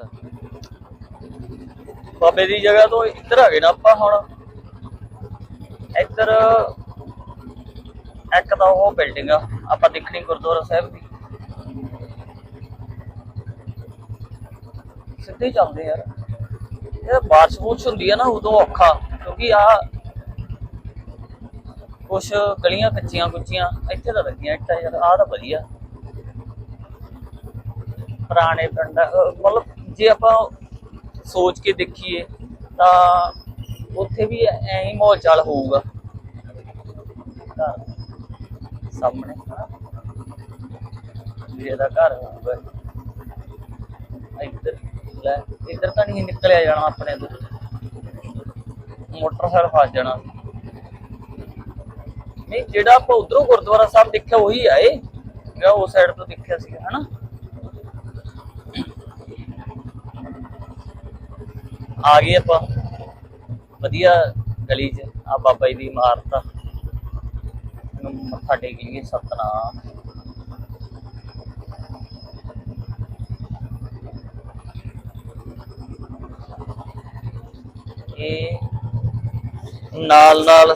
ਬਾਬੇ ਦੀ ਜਗ੍ਹਾ ਤੋਂ ਇੱਧਰ ਆ ਗਏ ਨਾ ਆਪਾਂ ਹੁਣ ਇੱਧਰ ਇੱਕ ਤਾਂ ਉਹ ਬਿਲਡਿੰਗ ਆ ਆਪਾਂ ਦੇਖਣੀ ਗੁਰਦੁਆਰਾ ਸਾਹਿਬ ਦੀ ਸਿੱਧੇ ਚੱਲਦੇ ਯਾਰ ਇਹ ਬਾਰਿਸ਼ ਬੂਰਸ਼ ਹੁੰਦੀ ਆ ਨਾ ਉਦੋਂ ਔਖਾ, ਕਿਉਂਕਿ ਆ ਕੁਛ ਗਲੀਆਂ ਕੱਚੀਆਂ ਕੁੱਚੀਆਂ ਇੱਥੇ ਤਾਂ ਲੱਗੀਆਂ ਇੱਟਾਂ ਯਾਰ ਆ ਤਾਂ ਵਧੀਆ। ਪੁਰਾਣੇ ਪਿੰਡ ਮਤਲਬ ਜੇ ਆਪਾਂ ਸੋਚ ਕੇ ਦੇਖੀਏ ਤਾਂ ਉੱਥੇ ਵੀ ਐਂ ਹੀ ਮਾਹੌਲ ਚਾਲ ਹੋਊਗਾ। ਘਰ ਸਾਹਮਣੇ। ਹਨਾ ਘਰ ਹੋਊਗਾ, ਇੱਧਰ। ਲੈ, ਇੱਧਰ ਤਾਂ ਨਹੀਂ ਨਿਕਲਿਆ ਜਾਣਾ ਆਪਣੇ ਤੋਂ। ਮੋਟਰਸਾਈਕਲ ਫਸ ਜਾਣਾ। ਨਹੀਂ, ਜਿਹੜਾ ਆਪਾਂ ਉਧਰੋਂ ਗੁਰਦੁਆਰਾ ਸਾਹਿਬ ਦੇਖਿਆ ਉਹੀ ਆ ਇਹ। ਜਿਹੜਾ ਉਸ ਸਾਈਡ ਤੋਂ ਦੇਖਿਆ ਸੀ, ਹਨਾ? ਆ ਗਏ ਆਪਾਂ। ਵਧੀਆ ਗਲੀ 'ਚ। ਆ ਬਾਬਾ ਜੀ ਦੀ ਇਮਾਰਤ ਆ। ਮੱਥਾ ਟੇਕ ਲਈਏ, ਸਤਨਾਮ। ਇਹ ਨਾਲ ਨਾਲ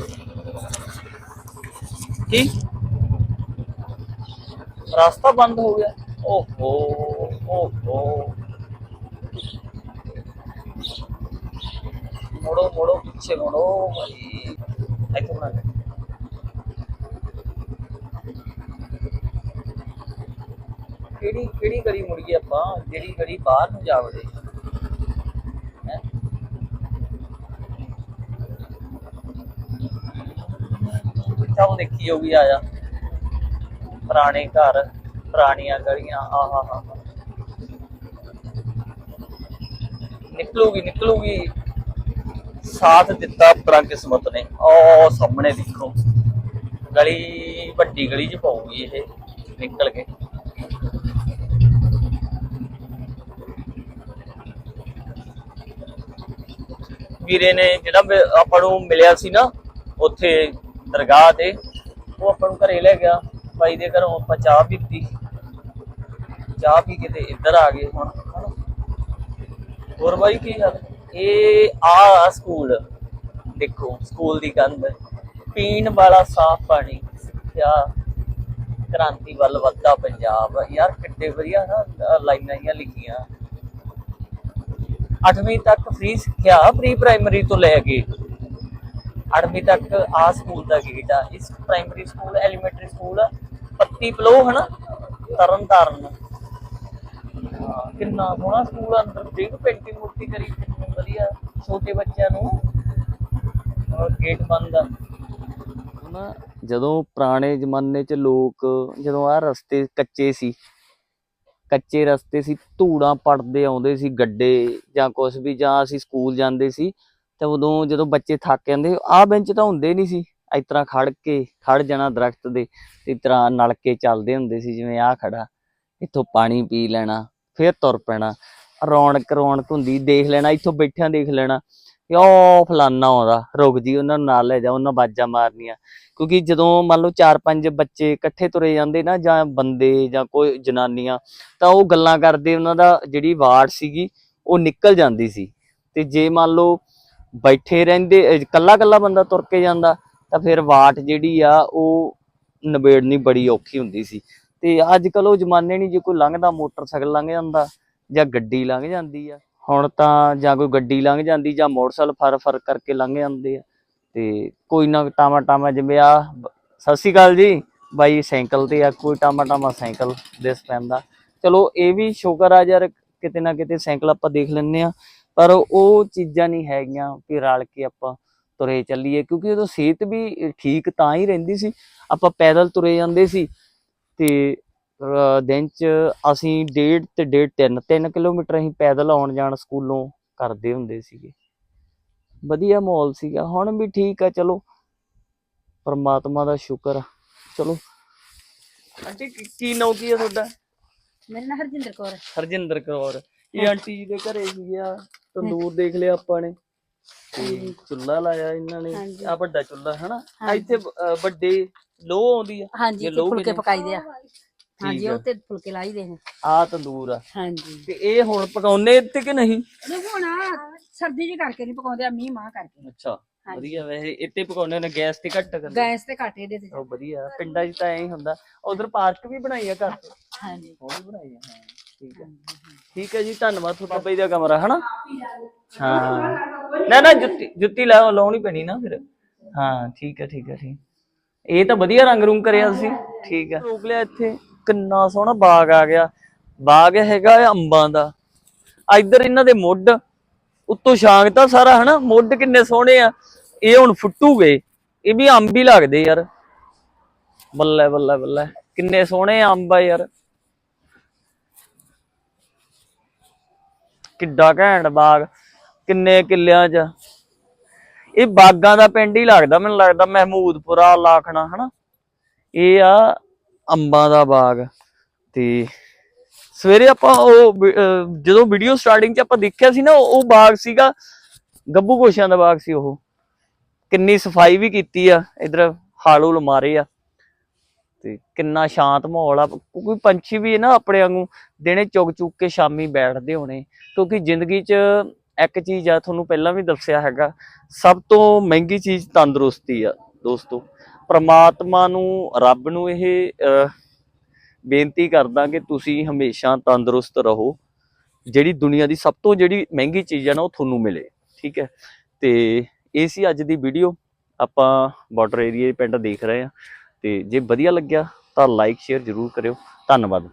ਕੀ? ਰਾਸਤਾ ਬੰਦ ਹੋ ਗਿਆ। ਓਹੋ ਓਹੋ। ਮੋੜੋ ਮੋੜੋ, ਪਿੱਛੇ ਮੋੜੋ ਭਾਈ ਇੱਥੇ ਬਣਾ ਕਿਹੜੀ ਕਿਹੜੀ ਗਲੀ ਮੁੜ ਗਈ ਆਪਾਂ? ਜਿਹੜੀ ਗਲੀ ਬਾਹਰ ਨੂੰ ਜਾ ਵੜੇ ਹੈਂ? ਚੱਲ ਦੇਖੀ ਜਾਊਗੀ, ਆ ਜਾ। ਪੁਰਾਣੇ ਘਰ, ਪੁਰਾਣੀਆਂ ਗਲੀਆਂ ਆਹਾ ਹਾ ਨਿਕਲੂਗੀ ਨਿਕਲੂਗੀ। ਸਾਥ ਦਿੱਤਾ ਆਪਣਾ ਕਿਸਮਤ ਨੇ। ਉਹ ਸਾਹਮਣੇ ਦੇਖੋ। ਗਲੀ, ਵੱਡੀ ਗਲੀ ਚ ਪਾਉਗੀ ਇਹ। ਨਿਕਲ ਕੇ। ਵੀਰੇ ਨੇ ਜਿਹੜਾ ਆਪਾਂ ਨੂੰ ਮਿਲਿਆ ਸੀ ਨਾ, ਉੱਥੇ ਦਰਗਾਹ ਤੇ, ਉਹ ਆਪਾਂ ਨੂੰ ਘਰੇ ਲੈ ਗਿਆ। ਬਾਈ ਦੇ ਘਰੋਂ ਆਪਾਂ ਚਾਹ ਪੀਤੀ। ਚਾਹ ਪੀ ਕੇ ਤੇ ਇੱਧਰ ਆ ਗਏ ਹੁਣ। ਹੋਰ ਬਾਈ ਕੀ ਹਾਲ? ਇਹ ਆ ਸਕੂਲ। ਦੇਖੋ, ਸਕੂਲ ਦੀ ਕੰਧ ਪੀਣ ਵਾਲਾ ਸਾਫ਼ ਪਾਣੀ, ਸਿੱਖਿਆ, ਕ੍ਰਾਂਤੀ ਵੱਲ ਵੱਧਦਾ ਪੰਜਾਬ। ਯਾਰ ਕਿੱਡੇ ਵਧੀਆ ਨਾ, ਲਾਈਨਾਂ ਜਿਹੀਆਂ ਲਿਖੀਆਂ। 8ਵੀਂ ਤੱਕ ਫ੍ਰੀ ਸਿੱਖਿਆ ਪ੍ਰੀ ਪ੍ਰਾਇਮਰੀ ਤੋਂ ਲੈ ਕੇ। 8ਵੀਂ ਤੱਕ ਆ ਸਕੂਲ ਦਾ ਗੇਟ ਆ। ਇਸ ਪ੍ਰਾਇਮਰੀ ਸਕੂਲ ਐਲੀਮੈਂਟਰੀ ਸਕੂਲ ਪੱਤੀ ਪਲੋ ਹਨਾ ਤਰਨ ਤਾਰਨ ਕਿੰਨਾ ਸੋਹਣਾ ਸਕੂਲ ਆ, ਅੰਦਰ। ਦੇਖ ਪੇਂਟਿੰਗ ਮੂਰਤੀ ਕਰੀ ਕਿੰਨੀ ਵਧੀਆ ਛੋਟੇ ਬੱਚਿਆਂ ਨੂੰ। ਔਰ ਗੇਟ ਬੰਦ ਆ। ਨਾ ਜਦੋਂ ਪੁਰਾਣੇ ਜ਼ਮਾਨੇ 'ਚ ਲੋਕ ਜਦੋਂ ਆ ਰਸਤੇ ਕੱਚੇ ਸੀ ਕੱਚੇ ਰਸਤੇ ਸੀ ਧੂੜਾਂ ਪੜਦੇ ਆਉਂਦੇ ਸੀ ਗੱਡੇ ਜਾਂ ਕੁਝ ਵੀ ਜਾਂ ਅਸੀਂ ਸਕੂਲ ਜਾਂਦੇ ਸੀ ਤੇ ਉਦੋਂ ਜਦੋਂ ਬੱਚੇ ਥੱਕ ਜਾਂਦੇ, ਆਹ ਬੈਂਚ ਤਾਂ ਹੁੰਦੇ ਨਹੀਂ ਸੀ। ਇਸ ਤਰ੍ਹਾਂ ਖੜ ਕੇ, ਖੜ ਜਾਣਾ ਦਰਖਤ ਦੇ, ਤੇ ਇਸ ਤਰ੍ਹਾਂ ਨਲਕੇ ਚੱਲਦੇ ਹੁੰਦੇ ਸੀ, ਜਿਵੇਂ ਆਹ ਖੜਾ। ਇੱਥੋਂ ਪਾਣੀ ਪੀ ਲੈਣਾ, ਫਿਰ ਤੁਰ ਪੈਣਾ। ਰੌਣਕ ਰੌਣਕ ਹੁੰਦੀ, ਦੇਖ ਲੈਣਾ, ਇੱਥੋਂ ਬੈਠਿਆਂ ਦੇਖ ਲੈਣਾ। ਕਿ ਫਲਾਨਾ ਆਉਂਦਾ, ਰੁਕ ਜੀ, ਉਹਨਾਂ ਨੂੰ ਨਾਲ ਲੈ ਜਾ, ਉਹਨਾਂ ਬਾਜਾਂ ਮਾਰਨੀਆਂ। ਕਿਉਂਕਿ ਜਦੋਂ ਮੰਨ ਲਓ ਚਾਰ ਪੰਜ ਬੱਚੇ ਇਕੱਠੇ ਤੁਰੇ ਜਾਂਦੇ ਨਾ, ਜਾਂ ਬੰਦੇ, ਜਾਂ ਕੋਈ ਜਨਾਨੀਆਂ, ਤਾਂ ਉਹ ਗੱਲਾਂ ਕਰਦੇ, ਉਹਨਾਂ ਦਾ ਜਿਹੜੀ ਵਾਰਡ ਸੀਗੀ, ਉਹ ਨਿਕਲ ਜਾਂਦੀ ਸੀ। ਤੇ ਜੇ ਮੰਨ ਲਓ ਬੈਠੇ ਰਹਿੰਦੇ ਕੱਲਾ ਕੱਲਾ ਬੰਦਾ ਤੁਰ ਕੇ ਜਾਂਦਾ, ਤਾਂ ਫਿਰ ਵਾਟ ਜਿਹੜੀ ਆ ਉਹ ਨਿਬੇੜਨੀ ਬੜੀ ਔਖੀ ਹੁੰਦੀ ਸੀ। ਤੇ ਅੱਜ ਕੱਲ ਉਹ ਜ਼ਮਾਨੇ ਨਹੀਂ ਜੇ ਕੋਈ ਲੰਘਦਾ, ਮੋਟਰਸਾਈਕਲ ਲੰਘ ਜਾਂਦਾ ਜਾਂ ਗੱਡੀ ਲੰਘ ਜਾਂਦੀ ਆ। ਹੁਣ ਤਾਂ ਜਾਂ ਕੋਈ ਗੱਡੀ ਲੰਘ ਜਾਂਦੀ ਜਾਂ ਮੋਟਰਸਾਈਕਲ ਫਰ ਫਰ ਕਰਕੇ ਲੰਘ ਜਾਂਦੇ ਆ। ਤੇ ਕੋਈ ਨਾ ਟਾਮਾ ਟਾਮਾ ਜਿਵੇਂ ਆ, ਸਤਿ ਸ਼੍ਰੀ ਅਕਾਲ ਜੀ। ਬਾਈ ਸਾਈਕਲ ਤੇ ਆ, ਕੋਈ ਟਾਮਾ ਟਾਮਾ ਸਾਈਕਲ ਦਿਸ ਪੈਂਦਾ। ਚਲੋ, ਇਹ ਵੀ ਸ਼ੁਕਰ ਆ ਯਾਰ, ਕਿਤੇ ਨਾ ਕਿਤੇ ਸਾਈਕਲ ਆਪਾਂ ਦੇਖ ਲੈਂਦੇ ਆ। ਪਰ ਉਹ ਚੀਜ਼ਾਂ ਨਹੀਂ ਹੈਗੀਆਂ ਕਿ ਰਲ ਕੇ ਆਪਾਂ ਤੁਰੇ ਚੱਲੀਏ ਕਿਉਂਕਿ ਉਦੋਂ ਸਿਹਤ ਵੀ ਠੀਕ ਤਾਂ ਹੀ ਰਹਿੰਦੀ ਸੀ। ਆਪਾਂ ਪੈਦਲ ਤੁਰੇ ਜਾਂਦੇ ਸੀ ਤੇ ਦਿਨ ਚ ਅਸੀਂ ਡੇਢ ਤੇ ਡੇਢ ਤਿੰਨ ਤਿੰਨ ਕਿਲੋਮੀਟਰ ਅਸੀਂ ਪੈਦਲ ਆਉਣ ਜਾਣ ਸਕੂਲੋਂ ਕਰਦੇ ਹੁੰਦੇ ਸੀਗੇ। ਵਧੀਆ ਮਾਹੌਲ ਸੀਗਾ ਹੁਣ ਵੀ ਠੀਕ ਆ ਚਲੋ। ਪਰਮਾਤਮਾ ਦਾ ਸ਼ੁਕਰ ਆ। ਚਲੋ। ਆਂਟੀ ਕੀ- ਕੀ ਨਾਂ ਕੀ ਆ ਤੁਹਾਡਾ? ਮੇਰਾ ਨਾਮ ਹਰਜਿੰਦਰ ਕੌਰ। ਹਰਜਿੰਦਰ ਕੌਰ। ਇਹ ਆਂਟੀ ਜੀ ਦੇ ਘਰੇ ਆ ਤੰਦੂਰ ਦੇਖ ਲਿਆ ਆਪਾਂ ਨੇ ਤੇ ਚੁੱਲ੍ਹਾ ਲਾਇਆ ਇਹਨਾਂ ਨੇ ਹਾਂਜੀ। ਆ ਵੱਡਾ ਚੁੱਲ੍ਹਾ ਹਨਾ। ਇੱਥੇ ਅ, ਵੱਡੇ ਲੋਹ ਆਉਂਦੀ ਆ ਹਾਂਜੀ ਇਹ ਤੇ ਲੋਹ ਫੁਲਕੇ? ਪਕਾਈਦੇ ਆ ਹਾਂਜੀ। ਉਹ ਤੇ ਫੁਲਕੇ ਲਾਈ ਦੇ ਨੇ ਆ ਤੰਦੂਰ ਆ ਹਾਂਜੀ ਤੇ ਇਹ ਹੁਣ ਪਕਾਉਨੇ ਇੱਥੇ ਕਿ ਨਹੀਂ ਇਹ ਹੁਣ ਆਹ ਸਰਦੀ ਜੀ ਕਰਕੇ ਨਹੀਂ ਪਕਾਉਂਦੇ ਆ ਮੀਂਹ ਮਾਹ ਕਰਕੇ ਅੱਛਾ। ਵਧੀਆ ਵੈਸੇ ਇੱਥੇ ਪਕਾਉਨੇ ਨੇ ਗੈਸ ਤੇ ਘੱਟ ਕਰਦੇ। ਗੈਸ ਤੇ ਘੱਟ ਇਹਦੇ ਤੇ। ਉਹ ਵਧੀਆ ਪਿੰਡਾਂ 'ਚ ਤਾਂ ਐਂ ਹੀ ਹੁੰਦਾ। ਉਧਰ ਪਾਰਕ ਵੀ ਬਣਾਈ ਆ ਘਰ। ਹਾਂਜੀ। ਉਹ ਵੀ ਬਣਾਈ ਆ ਹਾਂ ਠੀਕ ਹੈ ਠੀਕ ਹੈ ਜੀ ਧੰਨਵਾਦ ਤੁਹਾਡਾ ਬਈ ਦਾ ਕਮਰਾ ਹਨਾ? ਹਾਂ ਨਾ ਨਾ ਜੁੱਤੀ ਜੁੱਤੀ ਲਾ ਲਾਉਣੀ ਪੈਣੀ ਨਾ ਫਿਰ। ਹਾਂ ਠੀਕ ਹੈ ਠੀਕ ਹੈ ਠੀਕ। ਇਹ ਤਾਂ ਵਧੀਆ ਰੰਗ ਰੂੰਗ ਕਰਿਆ ਸੀ ਠੀਕ ਹੈ ਰੋਕ ਲਿਆ ਇੱਥੇ। ਕਿੰਨਾ ਸੋਹਣਾ ਬਾਗ ਆ ਗਿਆ। ਬਾਗ ਹੈਗਾ ਅੰਬਾਂ ਦਾ। ਇੱਧਰ ਇਹਨਾਂ ਦੇ ਮੁੱਢ। ਉੱਤੋਂ ਸ਼ਾਂਗ ਤਾਂ ਸਾਰਾ, ਹਨਾ? ਮੁੱਢ ਕਿੰਨੇ ਸੋਹਣੇ ਆ। ਇਹ ਹੁਣ ਫੁੱਟੂ ਗਏ ਇਹ ਵੀ ਅੰਬ ਹੀ ਲੱਗਦੇ ਯਾਰ। ਬੱਲੇ ਬੱਲੇ ਬੱਲੇ। ਕਿੰਨੇ ਸੋਹਣੇ ਅੰਬ ਆ ਯਾਰ। ਕਿੱਡਾ ਘੈਂਟ ਬਾਗ। ਕਿੰਨੇ ਕਿੱਲਿਆਂ 'ਚ। ਇਹ ਬਾਗਾਂ ਦਾ ਪਿੰਡ ਹੀ ਲੱਗਦਾ, ਮੈਨੂੰ ਲੱਗਦਾ ਮਹਿਮੂਦਪੁਰਾ, ਲਾਖਣਾ, ਹਨਾ? ਇਹ ਆ ਅੰਬਾਂ ਦਾ ਬਾਗ। ਤੇ ਸਵੇਰੇ ਆਪਾਂ ਉਹ ਜਦੋਂ ਵੀਡੀਓ ਸਟਾਰਟਿੰਗ 'ਚ ਆਪਾਂ ਦੇਖਿਆ ਸੀ ਨਾ ਉਹ ਬਾਗ ਸੀਗਾ ਗੱਬੂ ਗੋਸ਼ਿਆਂ ਦਾ ਬਾਗ ਸੀ ਉਹ। ਕਿੰਨੀ ਸਫ਼ਾਈ ਵੀ ਕੀਤੀ ਆ ਇਧਰ ਹਾਲੂਲ ਮਾਰੇ ਆ। ਤੇ ਕਿੰਨਾ ਸ਼ਾਂਤ ਮਾਹੌਲ ਆ। ਕੋਈ ਪੰਛੀ ਵੀ ਨਾ ਆਪਣੇ ਵਾਂਗੂ ਦਿਨੇ ਚੁਗ ਚੁਗ ਕੇ ਸ਼ਾਮੀ ਬੈਠਦੇ ਹੋਣੇ। ਕਿਉਂਕਿ ਜ਼ਿੰਦਗੀ 'ਚ ਇੱਕ ਚੀਜ਼ ਆ ਤੁਹਾਨੂੰ ਪਹਿਲਾਂ ਵੀ ਦੱਸਿਆ ਹੈਗਾ ਸਭ ਤੋਂ ਮਹਿੰਗੀ ਚੀਜ਼ ਤੰਦਰੁਸਤੀ ਆ ਦੋਸਤੋ। ਪ੍ਰਮਾਤਮਾ ਨੂੰ ਰੱਬ ਨੂੰ ਇਹ ਅਹ, ਬੇਨਤੀ ਕਰਦਾ ਕਿ ਤੁਸੀਂ ਹਮੇਸ਼ਾ ਤੰਦਰੁਸਤ ਰਹੋ। ਜਿਹੜੀ ਦੁਨੀਆ ਦੀ ਸਭ ਤੋਂ ਜਿਹੜੀ ਮਹਿੰਗੀ ਚੀਜ਼ ਹੈ ਨਾ, ਉਹ ਤੁਹਾਨੂੰ ਮਿਲੇ। ਠੀਕ ਹੈ? ਤੇ ਇਹ ਸੀ ਅੱਜ ਦੀ ਵੀਡੀਓ। ਆਪਾਂ ਬਾਰਡਰ ਏਰੀਏ ਪਿੰਡ ਦੇਖ ਰਹੇ ਆ ਤੇ ਜੇ ਵਧੀਆ ਲੱਗਿਆ ਤਾਂ ਲਾਈਕ ਸ਼ੇਅਰ ਜ਼ਰੂਰ ਕਰਿਓ। ਧੰਨਵਾਦ।